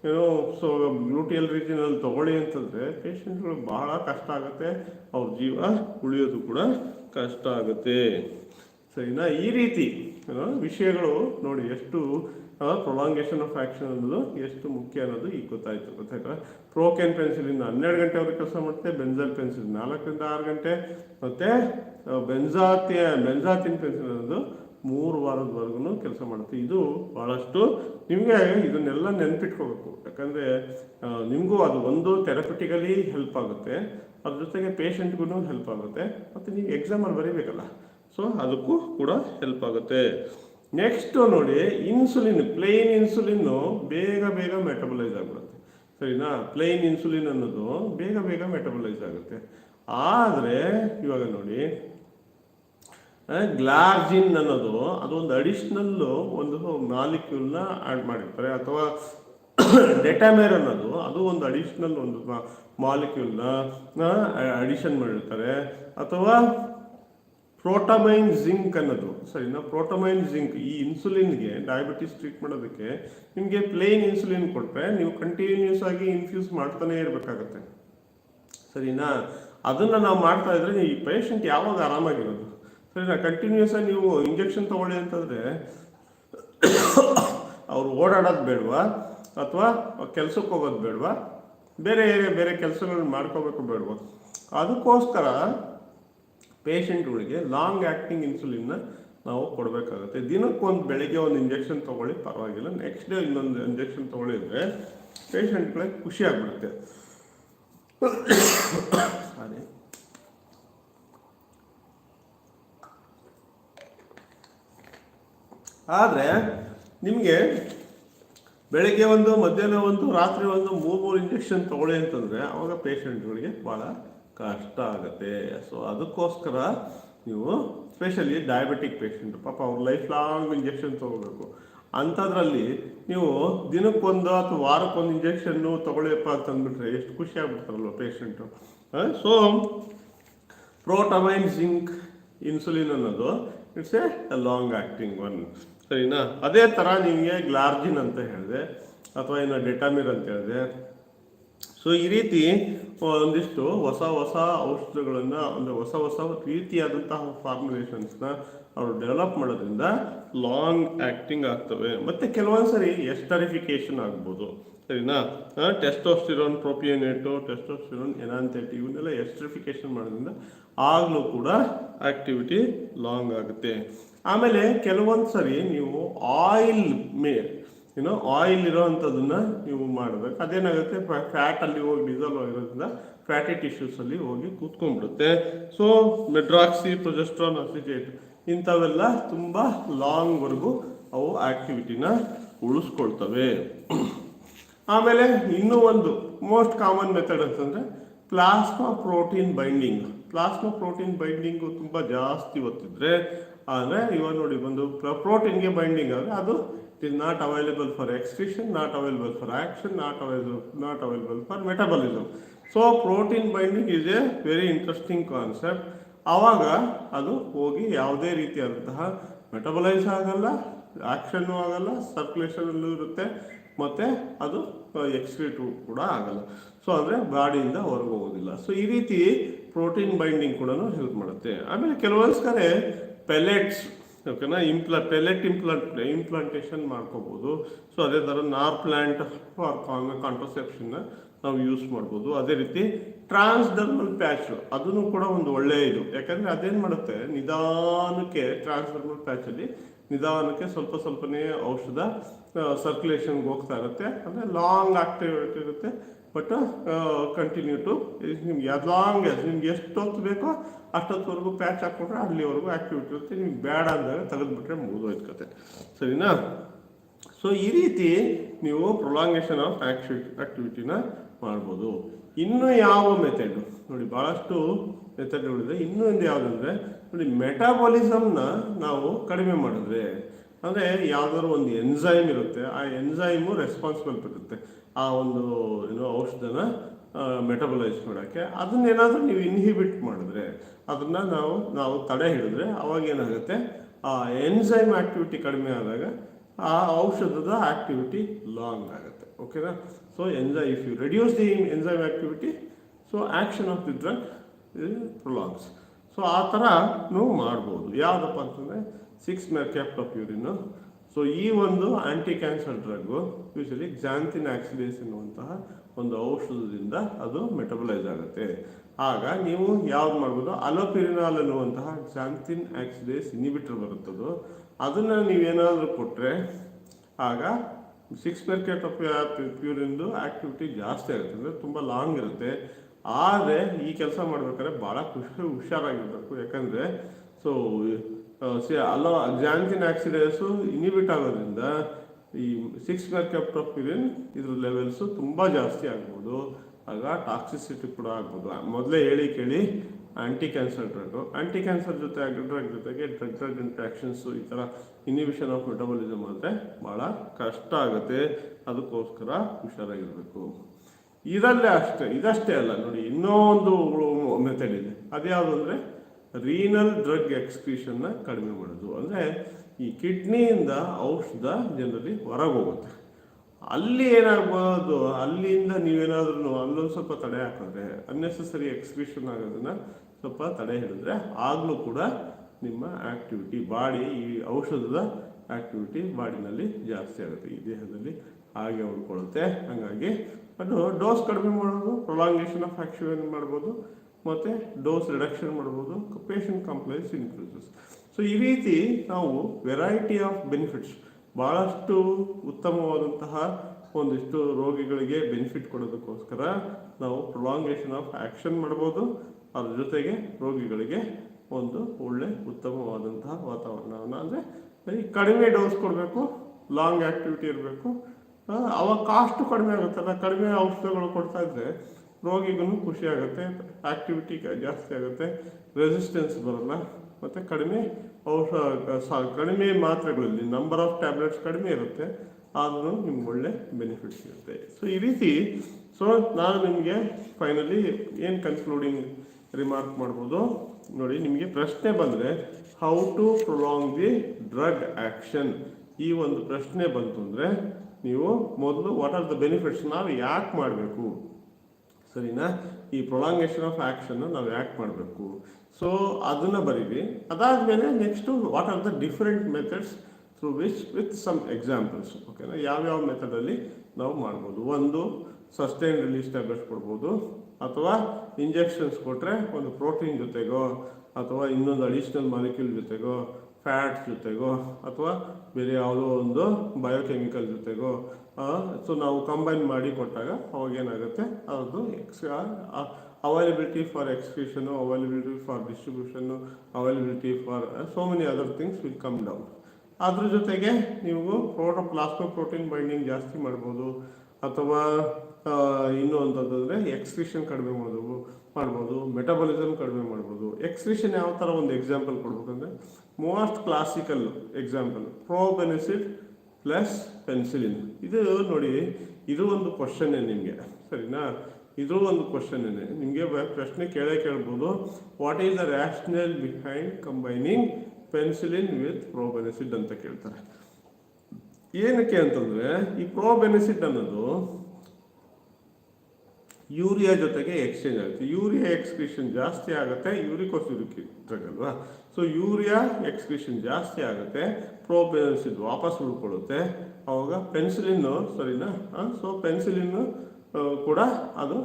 ಏನೋ ಸೊ ಗ್ಲೂಟಿಯಲ್ ರೀತಿಯಲ್ಲಿ ತಗೊಳ್ಳಿ ಅಂತಂದರೆ ಪೇಷಂಟ್ಗಳು ಬಹಳ ಕಷ್ಟ ಆಗುತ್ತೆ. ಅವ್ರ ಜೀವ ಉಳಿಯೋದು ಕೂಡ ಕಷ್ಟ ಆಗುತ್ತೆ. ಸರಿನಾ? ಈ ರೀತಿ ವಿಷಯಗಳು ನೋಡಿ ಎಷ್ಟು ಪ್ರೊಲಾಂಗೇಷನ್ ಆಫ್ ಆಕ್ಷನ್ ಅನ್ನೋದು ಎಷ್ಟು ಮುಖ್ಯ ಅನ್ನೋದು ಈಗ ಗೊತ್ತಾಯಿತು, ಗೊತ್ತಾಯ್ತಾ? ಪ್ರೋಕೆನ್ ಪೆನ್ಸಿಲಿಂದ ಹನ್ನೆರಡು ಗಂಟೆವರೆಗೆ ಕೆಲಸ ಮಾಡುತ್ತೆ ಬೆಂಜಲ್ ಪೆನ್ಸಿಲ್ ನಾಲ್ಕರಿಂದ ಆರು ಗಂಟೆ. ಮತ್ತು ಬೆಂಜಾತಿ ಬೆಂಜಾತಿನ್ ಪೆನ್ಸಿಲ್ ಅನ್ನೋದು ಮೂರು ವಾರದವರೆಗೂ ಕೆಲಸ ಮಾಡುತ್ತೆ. ಇದು ಭಾಳಷ್ಟು ನಿಮಗೆ ಇದನ್ನೆಲ್ಲ ನೆನ್ಪಿಟ್ಕೋಬೇಕು. ಯಾಕಂದರೆ ನಿಮಗೂ ಅದು ಒಂದು ಥೆರಪಿಟಿಕಲಿ ಹೆಲ್ಪ್ ಆಗುತ್ತೆ. ಅದ್ರ ಜೊತೆಗೆ ಪೇಷಂಟ್ಗೂ ಹೆಲ್ಪ್ ಆಗುತ್ತೆ. ಮತ್ತು ನೀವು ಎಕ್ಸಾಮಲ್ಲಿ ಬರೀಬೇಕಲ್ಲ. ಸೊ ಅದಕ್ಕೂ ಕೂಡ ಹೆಲ್ಪ್ ಆಗುತ್ತೆ. ನೆಕ್ಸ್ಟ್ ನೋಡಿ ಇನ್ಸುಲಿನ್ ಪ್ಲೇನ್ ಇನ್ಸುಲಿನ್ನು ಬೇಗ ಬೇಗ ಮೆಟಬಲೈಸ್ ಆಗಿಬಿಡುತ್ತೆ. ಸರಿನಾ? ಪ್ಲೇನ್ ಇನ್ಸುಲಿನ್ ಅನ್ನೋದು ಬೇಗ ಬೇಗ ಮೆಟಬಲೈಸ್ ಆಗುತ್ತೆ. ಆದರೆ, ಇವಾಗ ನೋಡಿ ಗ್ಲಾರ್ಜಿನ್ ಅನ್ನೋದು ಅದೊಂದು ಅಡಿಷ್ನಲ್ಲು ಒಂದು ಮಾಲಿಕ್ಯೂಲ್ನ ಆ್ಯಡ್ ಮಾಡಿರ್ತಾರೆ. ಅಥವಾ ಡೆಟಾಮೇರ್ ಅನ್ನೋದು ಅದು ಒಂದು ಅಡಿಷ್ನಲ್ ಒಂದು ಮಾಲಿಕ್ಯೂಲ್ನ ಅಡಿಷನ್ ಮಾಡಿರ್ತಾರೆ. ಅಥವಾ ಪ್ರೋಟಮೈನ್ ಜಿಂಕ್ ಅನ್ನೋದು. ಸರಿನಾ ಪ್ರೋಟಮೈನ್ ಜಿಂಕ್, ಈ ಇನ್ಸುಲಿನ್ಗೆ ಡಯಾಬಿಟಿಸ್ ಟ್ರೀಟ್ ಮಾಡೋದಕ್ಕೆ ನಿಮಗೆ ಪ್ಲೇನ್ ಇನ್ಸುಲಿನ್ ಕೊಟ್ಟರೆ ನೀವು ಕಂಟಿನ್ಯೂಸ್ ಆಗಿ ಇನ್ಫ್ಯೂಸ್ ಮಾಡ್ತಾನೆ ಇರಬೇಕಾಗತ್ತೆ. ಸರಿನಾ? ಅದನ್ನು ನಾವು ಮಾಡ್ತಾ ಇದ್ರೆ ಈ ಪೇಷಂಟ್ ಯಾವಾಗ ಆರಾಮಾಗಿರೋದು? ಸರಿನಾ? ಕಂಟಿನ್ಯೂಸ್ ಆಗಿ ನೀವು ಇಂಜೆಕ್ಷನ್ ತಗೊಳ್ಳಿ ಅಂತಂದರೆ ಅವ್ರು ಓಡಾಡೋದು ಬೇಡವಾ? ಅಥವಾ ಕೆಲಸಕ್ಕೆ ಹೋಗೋದು ಬೇಡವಾ? ಬೇರೆ ಬೇರೆ ಕೆಲಸಗಳನ್ನ ಮಾಡ್ಕೋಬೇಕು ಬೇಡವಾ? ಅದಕ್ಕೋಸ್ಕರ ಪೇಷಂಟ್ಗಳಿಗೆ ಲಾಂಗ್ ಆ್ಯಕ್ಟಿಂಗ್ ಇನ್ಸುಲಿನ್ನ ನಾವು ಕೊಡಬೇಕಾಗುತ್ತೆ. ದಿನಕ್ಕೊಂದು ಬೆಳಗ್ಗೆ ಒಂದು ಇಂಜೆಕ್ಷನ್ ತೊಗೊಳ್ಳಿ, ಪರವಾಗಿಲ್ಲ. ನೆಕ್ಸ್ಟ್ ಡೇ ಇನ್ನೊಂದು ಇಂಜೆಕ್ಷನ್ ತೊಗೊಳಿದ್ರೆ ಪೇಷಂಟ್ಗಳಿಗೆ ಖುಷಿ ಆಗ್ಬಿಡುತ್ತೆ. ಸಾರಿ ಆದರೆ ನಿಮಗೆ ಬೆಳಗ್ಗೆ ಒಂದು, ಮಧ್ಯಾಹ್ನ ಒಂದು, ರಾತ್ರಿ ಒಂದು ಮೂರು ಮೂರು ಇಂಜೆಕ್ಷನ್ ತಗೊಳ್ಳಿ ಅಂತಂದರೆ ಆವಾಗ ಪೇಷಂಟ್ಗಳಿಗೆ ಭಾಳ ಕಷ್ಟ ಆಗುತ್ತೆ. ಸೊ ಅದಕ್ಕೋಸ್ಕರ ನೀವು ಸ್ಪೆಷಲಿ ಡಯಾಬಿಟಿಕ್ ಪೇಷಂಟ್ ಪಾಪ ಅವ್ರ ಲೈಫ್ ಲಾಂಗ್ ಇಂಜೆಕ್ಷನ್ ತೊಗೋಬೇಕು. ಅಂಥದ್ರಲ್ಲಿ ನೀವು ದಿನಕ್ಕೊಂದು ಅಥವಾ ವಾರಕ್ಕೊಂದು ಇಂಜೆಕ್ಷನ್ನು ತಗೊಳ್ಯಪ್ಪ ಅಂತ ಅಂದ್ಬಿಟ್ರೆ ಎಷ್ಟು ಖುಷಿ ಆಗ್ಬಿಡ್ತಾರಲ್ವ patient so protamine zinc insulin ಅನ್ನೋದು it's a long acting one ಸರಿನಾ? ಅದೇ ಥರ ನಿಮಗೆ ಗ್ಲಾರ್ಜಿನ್ ಅಂತ ಹೇಳಿದೆ, ಅಥವಾ ಇನ್ನು ಡೆಟಾಮಿರ್ ಅಂತ ಹೇಳಿದೆ. ಸೊ ಈ ರೀತಿ ಒಂದಿಷ್ಟು ಹೊಸ ಹೊಸ ಔಷಧಗಳನ್ನು ಒಂದು ಹೊಸ ಹೊಸ ರೀತಿಯಾದಂತಹ ಫಾರ್ಮುಲೇಷನ್ಸ್ನ ಅವರು ಡೆವಲಪ್ ಮಾಡೋದ್ರಿಂದ ಲಾಂಗ್ ಆ್ಯಕ್ಟಿಂಗ್ ಆಗ್ತವೆ. ಮತ್ತು ಕೆಲವೊಂದು ಸರಿ ಎಸ್ಟರಿಫಿಕೇಶನ್ ಆಗ್ಬೋದು. ಸರಿನಾ? ಟೆಸ್ಟೋಸ್ಟಿರೋನ್ ಪ್ರೊಪಿಯನೇಟು ಟೆಸ್ಟೋಸ್ಟಿರೋನ್ ಎನಾಂಥೆಟ್ ಇವನ್ನೆಲ್ಲ ಎಸ್ಟರಿಫಿಕೇಶನ್ ಮಾಡೋದ್ರಿಂದ ಆಗಲೂ ಕೂಡ ಆಕ್ಟಿವಿಟಿ ಲಾಂಗ್ ಆಗುತ್ತೆ. ಆಮೇಲೆ ಕೆಲವೊಂದು ಸರಿ ನೀವು ಆಯಿಲ್ ಮೇ ಏನೋ ಆಯಿಲ್ ಇರೋವಂಥದ್ದನ್ನ ನೀವು ಮಾಡಬೇಕು. ಅದೇನಾಗುತ್ತೆ ಫ್ಯಾಟಲ್ಲಿ ಹೋಗಿ ಡಿಸಲ್ವ್ ಆಗಿರೋದ್ರಿಂದ ಫ್ಯಾಟಿ ಟಿಶ್ಯೂಸ್ ಅಲ್ಲಿ ಹೋಗಿ ಕೂತ್ಕೊಂಡ್ಬಿಡುತ್ತೆ. ಸೊ ಮೆಡ್ರಾಕ್ಸಿ ಪ್ರೊಜೆಸ್ಟ್ರಾನ್ ಅಸಿಟೇಟ್ ಇಂಥವೆಲ್ಲ ತುಂಬ ಲಾಂಗ್ವರೆಗೂ ಅವು ಆಕ್ಟಿವಿಟಿನ ಉಳಿಸ್ಕೊಳ್ತವೆ. ಆಮೇಲೆ ಇನ್ನೂ ಒಂದು ಮೋಸ್ಟ್ ಕಾಮನ್ ಮೆಥಡ್ ಅಂತಂದ್ರೆ plasma protein binding plasma protein binding ತುಂಬ ಜಾಸ್ತಿ ಒತ್ತಿದ್ರೆ ಆದರೆ ಇವಾಗ ನೋಡಿ ಒಂದು ಪ್ರೋಟೀನ್ಗೆ ಬೈಂಡಿಂಗ್ ಆದರೆ ಅದು is not available for excretion, not available for action not available not available for metabolism. So protein binding is a very interesting concept ಆವಾಗ ಅದು ಹೋಗಿ ಯಾವುದೇ ರೀತಿಯಾದಂತಹ ಮೆಟಬಲೈಸ್ ಆಗಲ್ಲ ಆ್ಯಕ್ಷನ್ನು ಆಗಲ್ಲ ಸರ್ಕ್ಯುಲೇಷನಲ್ಲೂ ಇರುತ್ತೆ ಮತ್ತು ಅದು ಎಕ್ಸ್ಕ್ರೀಟು ಕೂಡ ಆಗಲ್ಲ. ಸೊ ಅಂದರೆ ಬಾಡಿಯಿಂದ ಹೊರಗೆ ಹೋಗೋದಿಲ್ಲ. ಸೊ ಈ ರೀತಿ ಪ್ರೋಟೀನ್ ಬೈಂಡಿಂಗ್ ಕೂಡ ಹೆಲ್ಪ್ ಮಾಡುತ್ತೆ. ಆಮೇಲೆ ಕೆಲವೊಂದು ಕಡೆ ಪೆಲೆಟ್ಸ್ ಓಕೆನಾ? ಇಂಪ್ಲ ಪೆಲೆಟ್ ಇಂಪ್ಲಾಂಟ್ ಇಂಪ್ಲಾಂಟೇಷನ್ ಮಾಡ್ಕೋಬೋದು. ಸೊ ಅದೇ ಥರ ನಾರ್ ಪ್ಲ್ಯಾಂಟ್ ಫಾರ್ ಕಾಂಟ್ರಸೆಪ್ಷನ್ನ ನಾವು ಯೂಸ್ ಮಾಡ್ಬೋದು. ಅದೇ ರೀತಿ ಟ್ರಾನ್ಸ್ಡರ್ಮಲ್ ಪ್ಯಾಚ್ ಅದನ್ನು ಕೂಡ ಒಂದು ಒಳ್ಳೆಯ ಇದು. ಯಾಕಂದರೆ ಅದೇನು ಮಾಡುತ್ತೆ? ನಿಧಾನಕ್ಕೆ ಟ್ರಾನ್ಸ್ಡರ್ಮಲ್ ಪ್ಯಾಚಲ್ಲಿ ನಿಧಾನಕ್ಕೆ ಸ್ವಲ್ಪ ಸ್ವಲ್ಪನೇ ಔಷಧ ಸರ್ಕ್ಯುಲೇಷನ್ಗೆ ಹೋಗ್ತಾ ಇರುತ್ತೆ. ಅಂದರೆ ಲಾಂಗ್ ಆಕ್ಟಿವಿಟಿ ಇರುತ್ತೆ. ಬಟ್ ಕಂಟಿನ್ಯೂ ಟು ನಿಮ್ಗೆ ಯಾವ್ದು ಲಾಂಗ್ ನಿಮ್ಗೆ ಎಷ್ಟು ಹೊತ್ತು ಬೇಕೋ ಅಷ್ಟೊತ್ತವರೆಗೂ ಪ್ಯಾಚ್ ಹಾಕ್ಕೊಂಡ್ರೆ ಅಲ್ಲಿವರೆಗೂ ಆಕ್ಟಿವಿಟಿ ಇರುತ್ತೆ. ನಿಮ್ಗೆ ಬೇಡ ಅಂದಾಗ ತೆಗೆದುಬಿಟ್ರೆ ಮುಗಿದೋಯ್ತು ಕತೆ. ಸರಿನಾ? ಸೊ ಈ ರೀತಿ ನೀವು ಪ್ರೊಲಾಂಗೇಷನ್ ಆಫ್ ಆಕ್ಟಿವಿ ಆ್ಯಕ್ಟಿವಿಟಿನ ಮಾಡ್ಬೋದು. ಇನ್ನೂ ಯಾವ ಮೆಥಡ್ ನೋಡಿ ಭಾಳಷ್ಟು ಮೆಥಡ್ಗಳಿದೆ ಇನ್ನೂ ಒಂದು ಯಾವುದಂದ್ರೆ, ನೋಡಿ ಮೆಟಾಬಾಲಿಸಮ್ನ ನಾವು ಕಡಿಮೆ ಮಾಡಿದ್ರೆ ಅಂದರೆ ಯಾವ್ದಾದ್ರು ಒಂದು ಎನ್ಝೈಮ್ ಇರುತ್ತೆ, ಆ ಎನ್ಝೈಮು ರೆಸ್ಪಾನ್ಸಿಬಲ್ ಇರುತ್ತೆ ಆ ಒಂದು ಏನು ಔಷಧನ ಮೆಟಬಲೈಸ್ ಮಾಡೋಕ್ಕೆ. ಅದನ್ನೇನಾದರೂ ನೀವು ಇನ್ಹಿಬಿಟ್ ಮಾಡಿದ್ರೆ, ಅದನ್ನ ನಾವು ನಾವು ತಡೆ ಹಿಡಿದ್ರೆ ಅವಾಗ ಏನಾಗುತ್ತೆ? ಆ ಎನ್ಝೈಮ್ ಆ್ಯಕ್ಟಿವಿಟಿ ಕಡಿಮೆ ಆದಾಗ ಆ ಔಷಧದ ಆ್ಯಕ್ಟಿವಿಟಿ ಲಾಂಗ್ ಆಗುತ್ತೆ. ಓಕೆನಾ so ಎಂಜೈ if you reduce the enzyme activity so action of the drug prolongs so ಆ ಥರ ನೀವು ಮಾಡ್ಬೋದು. ಯಾವುದಪ್ಪ ಅಂತಂದರೆ ಸಿಕ್ಸ್ ಮೆರ್ಕ್ಯಾಪ್ಟಪ್ ಯೂರಿನ್ ಸೊ ಈ ಒಂದು anti cancer drug usually xanthine oxidase ಎನ್ನುವಂತಹ ಒಂದು ಔಷಧದಿಂದ ಅದು ಮೆಟಬಲೈಸ್ ಆಗುತ್ತೆ. ಆಗ ನೀವು ಯಾವ್ದು ಮಾಡ್ಬೋದು? ಅಲೋಪಿರಿನಾಲ್ ಎನ್ನುವಂತಹ ಜಾಂತಿನ್ ಆಕ್ಸಿಡೇಸ್ ಇನಿಬಿಟರ್ ಬರುತ್ತದು. ಅದನ್ನು ನೀವೇನಾದರೂ ಕೊಟ್ಟರೆ ಆಗ ಸಿಕ್ಸ್ ಮೆರ್ಕೆಟ್ ಪ್ಯೂರಿಂದು ಆಕ್ಟಿವಿಟಿ ಜಾಸ್ತಿ ಆಗುತ್ತೆ. ಅಂದರೆ ತುಂಬ ಲಾಂಗ್ ಇರುತ್ತೆ. ಆದರೆ ಈ ಕೆಲಸ ಮಾಡ್ಬೇಕಾದ್ರೆ ಭಾಳ ಖುಷಿ, ಹುಷಾರಾಗಿರಬೇಕು. ಯಾಕಂದರೆ ಸೊ ಸಿ ಅಲ್ಲ ಜಾನ್ಸಿನ್ ಆಕ್ಸಿಡೇಸು ಇನಿಬಿಟ್ ಆಗೋದ್ರಿಂದ ಈ ಸಿಕ್ಸ್ ಪ್ಯೂರಿನ್ ಇದ್ರ ಲೆವೆಲ್ಸು ತುಂಬ ಜಾಸ್ತಿ ಆಗ್ಬೋದು. ಆಗ ಟಾಕ್ಸಿಸಿಟಿ ಕೂಡ ಆಗ್ಬೋದು. ಮೊದಲೇ ಹೇಳಿ ಕೇಳಿ anti cancer drug anti cancer ಜೊತೆ ಡ್ರಗ್ ಜೊತೆಗೆ ಡ್ರಗ್ ಡ್ರಗ್ ಇಂಟ್ರಾಕ್ಷನ್ಸು ಈ ಥರ ಇನಿಬಿಷನ್ ಆಫ್ ಮೆಟಬಲಿಸಮ್ ಆದರೆ ಭಾಳ ಕಷ್ಟ ಆಗುತ್ತೆ. ಅದಕ್ಕೋಸ್ಕರ ಹುಷಾರಾಗಿರಬೇಕು. ಇದಲ್ಲೇ ಅಷ್ಟೇ, ಇದಷ್ಟೇ ಅಲ್ಲ ನೋಡಿ ಇನ್ನೂ ಒಂದು ಮೆಥಡ್ ಇದೆ. ಅದ್ಯಾವುದು ಅಂದರೆ ರೀನಲ್ ಡ್ರಗ್ ಎಕ್ಸ್ಕ್ರೀಷನ್ನ ಕಡಿಮೆ ಮಾಡೋದು. ಅಂದರೆ ಈ ಕಿಡ್ನಿಯಿಂದ ಔಷಧ ಜನರಲ್ಲಿ ಹೊರಗೆ ಹೋಗುತ್ತೆ ಅಲ್ಲಿ ಏನಾಗ್ಬೋದು? ಅಲ್ಲಿಂದ ನೀವೇನಾದ್ರೂ ಅಲ್ಲೊಂದು ಸ್ವಲ್ಪ ತಡೆ ಹಾಕಿದ್ರೆ ಅನ್ನೆಸೆಸರಿ ಎಕ್ಸ್ಕ್ರೀಷನ್ ಆಗೋದನ್ನ ಸ್ವಲ್ಪ ತಡೆ ಹಿಡಿದ್ರೆ ಆಗಲೂ ಕೂಡ ನಿಮ್ಮ ಆಕ್ಟಿವಿಟಿ ಬಾಡಿ, ಈ ಔಷಧದ ಆಕ್ಟಿವಿಟಿ ಬಾಡಿನಲ್ಲಿ ಜಾಸ್ತಿ ಆಗುತ್ತೆ. ಈ ದೇಹದಲ್ಲಿ ಹಾಗೆ ಉಳ್ಕೊಳ್ಳುತ್ತೆ. ಹಾಗಾಗಿ ಅದು ಡೋಸ್ ಕಡಿಮೆ ಮಾಡೋದು ಪ್ರೊಲಾಂಗೇಷನ್ ಆಫ್ ಆ್ಯಕ್ಷನ್ ಮಾಡ್ಬೋದು. ಮತ್ತು ಡೋಸ್ ರಿಡಕ್ಷನ್ ಮಾಡ್ಬೋದು ಪೇಷಂಟ್ ಕಂಪ್ಲೈನ್ಸ್ ಇನ್ಕ್ರೀಸಸ್ ಸೊ ಈ ರೀತಿ ನಾವು ವೆರೈಟಿ ಆಫ್ ಬೆನಿಫಿಟ್ಸ್ ಭಾಳಷ್ಟು ಉತ್ತಮವಾದಂತಹ ಒಂದಿಷ್ಟು ರೋಗಿಗಳಿಗೆ ಬೆನಿಫಿಟ್ ಕೊಡೋದಕ್ಕೋಸ್ಕರ ನಾವು ಪ್ರೊಲಾಂಗೇಷನ್ ಆಫ್ ಆಕ್ಷನ್ ಮಾಡ್ಬೋದು. ಅದ್ರ ಜೊತೆಗೆ ರೋಗಿಗಳಿಗೆ ಒಂದು ಒಳ್ಳೆ ಉತ್ತಮವಾದಂತಹ ವಾತಾವರಣವನ್ನು ಅಂದರೆ ಕಡಿಮೆ ಡೋಸ್ ಕೊಡಬೇಕು ಲಾಂಗ್ ಆಕ್ಟಿವಿಟಿ ಇರಬೇಕು. ಅವಾಗ ಕಾಸ್ಟು ಕಡಿಮೆ ಆಗುತ್ತಲ್ಲ, ಕಡಿಮೆ ಔಷಧಗಳು ಕೊಡ್ತಾ ಇದ್ರೆ ರೋಗಿಗೂ ಖುಷಿ ಆಗುತ್ತೆ ಆಕ್ಟಿವಿಟಿ ಜಾಸ್ತಿ ಆಗುತ್ತೆ ರೆಸಿಸ್ಟೆನ್ಸ್ ಬರಲ್ಲ, ಮತ್ತು ಕಡಿಮೆ ಔಷಧ ಕಡಿಮೆ ಮಾತ್ರೆಗಳಲ್ಲಿ ನಂಬರ್ ಆಫ್ ಟ್ಯಾಬ್ಲೆಟ್ಸ್ ಕಡಿಮೆ ಇರುತ್ತೆ, ಆದ್ರೂ ನಿಮ್ಗೆ ಒಳ್ಳೆ ಬೆನಿಫಿಟ್ ಸಿಗುತ್ತೆ. ಸೊ ಈ ರೀತಿ ಸೊ ನಾನು ನಿಮಗೆ ಫೈನಲಿ ಏನು ಕನ್ಕ್ಲೂಡಿಂಗ್ ರಿಮಾರ್ಕ್ ಮಾಡ್ಬೋದು? ನೋಡಿ, ನಿಮಗೆ ಪ್ರಶ್ನೆ ಬಂದರೆ how to prolong the drug action ಈ ಒಂದು ಪ್ರಶ್ನೆ ಬಂತು ಅಂದರೆ, ನೀವು ಮೊದಲು ವಾಟ್ ಆರ್ ದ ಬೆನಿಫಿಟ್ಸ್ ನಾವು ಯಾಕೆ ಮಾಡಬೇಕು? ಸರಿನಾ? ಈ ಪ್ರೊಲಾಂಗೇಷನ್ ಆಫ್ ಆ್ಯಕ್ಷನ್ನು ನಾವು ಆ್ಯಕ್ಟ್ ಮಾಡಬೇಕು. ಸೊ ಅದನ್ನು ಬರೀರಿ. ಅದಾದಮೇಲೆ next what are the different methods through which with some examples ಓಕೆನಾ ಯಾವ್ಯಾವ ಮೆಥಡಲ್ಲಿ ನಾವು ಮಾಡ್ಬೋದು? ಒಂದು ಸಸ್ಟೈನ್ ರಿಲೀಸ್ ಟ್ಯಾಬ್ಲೆಟ್ಸ್ ಕೊಡ್ಬೋದು. ಅಥವಾ ಇಂಜೆಕ್ಷನ್ಸ್ ಕೊಟ್ಟರೆ ಒಂದು ಪ್ರೋಟೀನ್ ಜೊತೆಗೋ, ಅಥವಾ ಇನ್ನೊಂದು ಅಡಿಷ್ನಲ್ ಮಾಲಿಕ್ಯೂಲ್ ಜೊತೆಗೋ ಫ್ಯಾಟ್ಸ್ ಜೊತೆಗೋ, ಅಥವಾ ಬೇರೆ ಯಾವುದೋ ಒಂದು ಬಯೋಕೆಮಿಕಲ್ ಜೊತೆಗೋ ಸೊ ನಾವು ಕಂಬೈನ್ ಮಾಡಿ ಕೊಟ್ಟಾಗ ಅವಾಗ ಏನಾಗುತ್ತೆ? ಅದು X availability for excretion availability for distribution availability for so many other things will come down ಅದ್ರ ಜೊತೆಗೆ ನೀವು ಪ್ರೋಟೋ ಪ್ಲಾಸ್ಮಾ ಪ್ರೋಟೀನ್ ಬೈಂಡಿಂಗ್ ಜಾಸ್ತಿ ಮಾಡ್ಬೋದು. ಅಥವಾ ಇನ್ನು ಅಂತಂತಂದರೆ ಎಕ್ಸ್ಕ್ರಿಷನ್ ಕಡಿಮೆ ಮಾಡೋದು ಮಾಡ್ಬೋದು ಮೆಟಬಲಿಸಮ್ ಕಡಿಮೆ ಮಾಡ್ಬೋದು. ಎಕ್ಸ್ಕ್ರಿಷನ್ ಯಾವ ಥರ ಒಂದು ಎಕ್ಸಾಂಪಲ್ ಕೊಡ್ಬೇಕಂದ್ರೆ most classical example probenecid plus penicillin. ಇದು ನೋಡಿ, ಇದು ಒಂದು ಕ್ವಶನ್ ನಿಮಗೆ. ಸರಿನಾ? ಇದು ಒಂದು ಕ್ವಶನ್ ನಿಮಗೆ ಪ್ರಶ್ನೆ ಕೇಳೇ ಕೇಳ್ಬೋದು. What is the rationale behind combining penicillin with probenecid ಅಂತ ಕೇಳ್ತಾರೆ. ಏನಕ್ಕೆ ಅಂತಂದ್ರೆ, ಈ ಪ್ರೋಬೆನಿಸಿಡ್ ಅನ್ನೋದು ಯೂರಿಯಾ ಜೊತೆಗೆ ಎಕ್ಸ್ಚೇಂಜ್ ಆಗುತ್ತೆ. ಯೂರಿಯಾ ಎಕ್ಸ್ಕ್ರಿಷನ್ ಜಾಸ್ತಿ ಆಗುತ್ತೆ ಯೂರಿಕೋಸ್ಯೂರಿಕ್ ಡ್ರಗ್ ಅಲ್ವಾ ಸೊ ಯೂರಿಯಾ ಎಕ್ಸ್ಕ್ರಿಷನ್ ಜಾಸ್ತಿ ಆಗುತ್ತೆ ಪ್ರೋಬೆನಿಸಿಡ್ ವಾಪಸ್ ಉಳ್ಕೊಳ್ಳುತ್ತೆ. ಅವಾಗ ಪೆನ್ಸಿಲಿನ್ ಸರಿನಾ? ಸೊ ಪೆನ್ಸಿಲಿನ್ ಕೂಡ ಅದು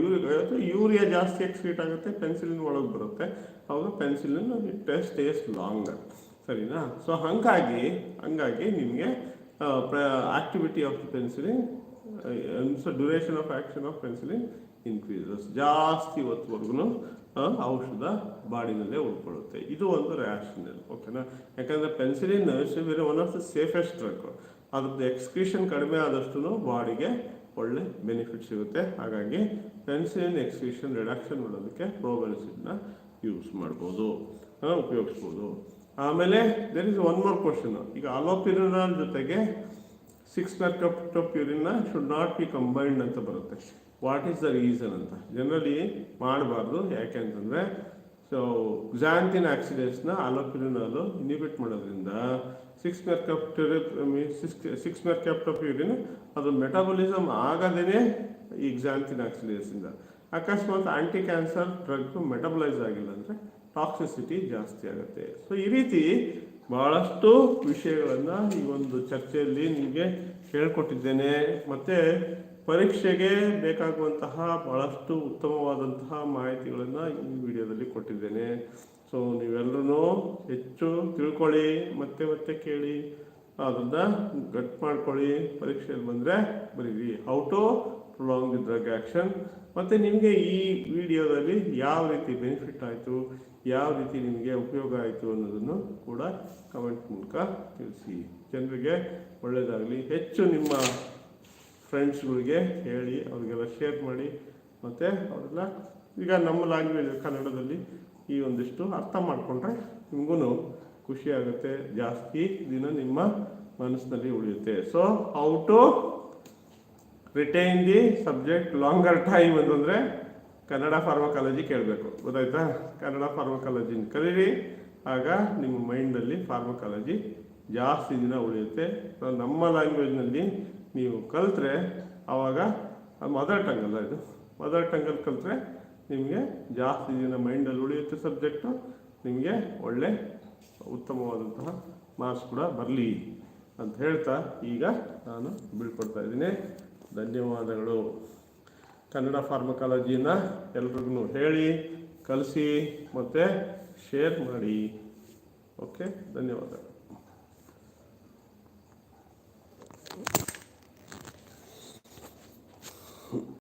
ಯೂರಿಯಾ ಯೂರಿಯಾ ಜಾಸ್ತಿ ಎಕ್ಸ್ಕ್ರೀಟ್ ಆಗುತ್ತೆ ಪೆನ್ಸಿಲಿನ್ ಒಳಗೆ ಬರುತ್ತೆ. ಅವಾಗ ಪೆನ್ಸಿಲಿನ್ ಟೆಸ್ಟ್, ಟೇಸ್ಟ್ ಲಾಂಗರ್ ಸರಿನಾ? ಸೊ ಹಾಗಾಗಿ, ಹಂಗಾಗಿ ನಿಮಗೆ activity of penicillin so duration of action of penicillin increases ಜಾಸ್ತಿ ಹೊತ್ತುವರೆಗೂ ಔಷಧ ಬಾಡಿನಲ್ಲೇ ಉಳ್ಕೊಳ್ಳುತ್ತೆ. ಇದು ಒಂದು ರ್ಯಾಷನಲ್ ಓಕೆನಾ ಯಾಕಂದರೆ penicillin ಶಿವಿರ one of the safest drug ಅದ್ರದ್ದು ಎಕ್ಸ್ಕ್ರೀಷನ್ ಕಡಿಮೆ ಆದಷ್ಟು ಬಾಡಿಗೆ ಒಳ್ಳೆ ಬೆನಿಫಿಟ್ ಸಿಗುತ್ತೆ. ಹಾಗಾಗಿ ಪೆನ್ಸಿಲಿನ್ ಎಕ್ಸ್ಕ್ರೀಷನ್ ರಿಡಕ್ಷನ್ ಮಾಡೋದಕ್ಕೆ ಪ್ರೋಬೆನಿಸಿಡ್ನ ಯೂಸ್ ಮಾಡ್ಬೋದು. ಉಪಯೋಗಿಸ್ಬೋದು. ಆಮೇಲೆ there is one more question ಈಗ ಅಲೋಪಿರಿನ ಜೊತೆಗೆ ಸಿಕ್ಸ್ ಕಪ್ ಟಪ್ ಯೂರಿನ್ನ ಶುಡ್ ನಾಟ್ ಬಿ ಕಂಬೈನ್ಡ್ ಅಂತ ಬರುತ್ತೆ. ವಾಟ್ ಈಸ್ ದ ರೀಸನ್ ಅಂತ? ಜನರಲಿ ಮಾಡಬಾರ್ದು. ಯಾಕೆ ಅಂತಂದರೆ ಸೊ ಗ್ಸಾಂತಿನ್ ಆಕ್ಸಿಡೇಸ್ನ ಅಲೋಪಿರಿನಾಲು ಇನಿಬಿಟ್ ಮಾಡೋದ್ರಿಂದ ಸಿಕ್ಸ್ ಮೆರ್ಕ್ಯಾಪ್ಟರಿ ಸಿಕ್ಸ್ ಸಿಕ್ಸ್ ಯೂರಿನ್ ಅದು ಮೆಟಾಬಲಿಸಮ್ ಆಗದೇ ಈ ಗ್ಸಾಂತಿನ್ ಆಕ್ಸಿಡೇಸಿಂದ ಅಕಸ್ಮಾತ್ ಆಂಟಿ ಕ್ಯಾನ್ಸರ್ ಡ್ರಗ್ ಮೆಟಬಲೈಸ್ ಆಗಿಲ್ಲ ಅಂದರೆ ಟಾಕ್ಸಿಸಿಟಿ ಜಾಸ್ತಿ ಆಗುತ್ತೆ. ಸೊ ಈ ರೀತಿ ಭಾಳಷ್ಟು ವಿಷಯಗಳನ್ನು ಈ ಒಂದು ಚರ್ಚೆಯಲ್ಲಿ ನಿಮಗೆ ಹೇಳ್ಕೊಟ್ಟಿದ್ದೇನೆ. ಮತ್ತು ಪರೀಕ್ಷೆಗೆ ಬೇಕಾಗುವಂತಹ ಬಹಳಷ್ಟು ಉತ್ತಮವಾದಂತಹ ಮಾಹಿತಿಗಳನ್ನು ಈ ವಿಡಿಯೋದಲ್ಲಿ ಕೊಟ್ಟಿದ್ದೇನೆ. ಸೊ ನೀವೆಲ್ಲರೂ ಹೆಚ್ಚು ತಿಳ್ಕೊಳ್ಳಿ, ಮತ್ತೆ ಮತ್ತೆ ಕೇಳಿ, ಅದನ್ನು ಗಟ್ ಮಾಡ್ಕೊಳ್ಳಿ. ಪರೀಕ್ಷೆಯಲ್ಲಿ ಬಂದರೆ ಬರೀರಿ. How to prolong the drug action ಮತ್ತು ನಿಮಗೆ ಈ ವಿಡಿಯೋದಲ್ಲಿ ಯಾವ ರೀತಿ ಬೆನಿಫಿಟ್ ಆಯಿತು, ಯಾವ ರೀತಿ ನಿಮಗೆ ಉಪಯೋಗ ಆಯಿತು ಅನ್ನೋದನ್ನು ಕೂಡ ಕಮೆಂಟ್ ಮೂಲಕ ತಿಳಿಸಿ. ಜನರಿಗೆ ಒಳ್ಳೆಯದಾಗಲಿ ಹೆಚ್ಚು ನಿಮ್ಮ ಫ್ರೆಂಡ್ಸ್ಗಳಿಗೆ ಹೇಳಿ, ಅವ್ರಿಗೆಲ್ಲ ಶೇರ್ ಮಾಡಿ, ಮತ್ತು ಅವರೆಲ್ಲ ಈಗ ನಮ್ಮ ಲ್ಯಾಂಗ್ವೇಜ್ ಕನ್ನಡದಲ್ಲಿ ಈ ಒಂದಿಷ್ಟು ಅರ್ಥ ಮಾಡಿಕೊಂಡ್ರೆ ನಿಮಗೂ ಖುಷಿಯಾಗುತ್ತೆ ಜಾಸ್ತಿ ದಿನ ನಿಮ್ಮ ಮನಸ್ಸಿನಲ್ಲಿ ಉಳಿಯುತ್ತೆ. So how to retain the subject longer time ಅಂತಂದರೆ ಕನ್ನಡ ಫಾರ್ಮಕಾಲಜಿ ಕೇಳಬೇಕು. ಗೊತ್ತಾಯ್ತಾ? ಕನ್ನಡ ಫಾರ್ಮಕಾಲಜಿನ ಕಲೀರಿ ಆಗ ನಿಮ್ಮ ಮೈಂಡಲ್ಲಿ ಫಾರ್ಮಕಾಲಜಿ ಜಾಸ್ತಿ ದಿನ ಉಳಿಯುತ್ತೆ. ನಮ್ಮ ಲ್ಯಾಂಗ್ವೇಜ್ನಲ್ಲಿ ನೀವು ಕಲಿತ್ರೆ ಆವಾಗ ಮದರ್ ಟಂಗ್ ಅಲ್ಲ ಇದು. ಮದರ್ ಟಂಗಲ್ಲಿ ಕಲಿತ್ರೆ ನಿಮಗೆ ಜಾಸ್ತಿ ದಿನ ಮೈಂಡಲ್ಲಿ ಉಳಿಯುತ್ತೆ ಸಬ್ಜೆಕ್ಟು ನಿಮಗೆ ಒಳ್ಳೆ ಉತ್ತಮವಾದಂತಹ ಮಾರ್ಕ್ಸ್ ಕೂಡ ಬರಲಿ ಅಂತ ಹೇಳ್ತಾ ಈಗ ನಾನು ಬೀಳ್ಕೊಡ್ತಾ ಇದ್ದೀನಿ. ಧನ್ಯವಾದಗಳು. ಕನ್ನಡ ಫಾರ್ಮಕಾಲಜಿನ ಎಲ್ರಿಗೂ ಹೇಳಿ, ಕಲಿಸಿ ಮತ್ತು ಶೇರ್ ಮಾಡಿ. ಓಕೆ ಧನ್ಯವಾದಗಳು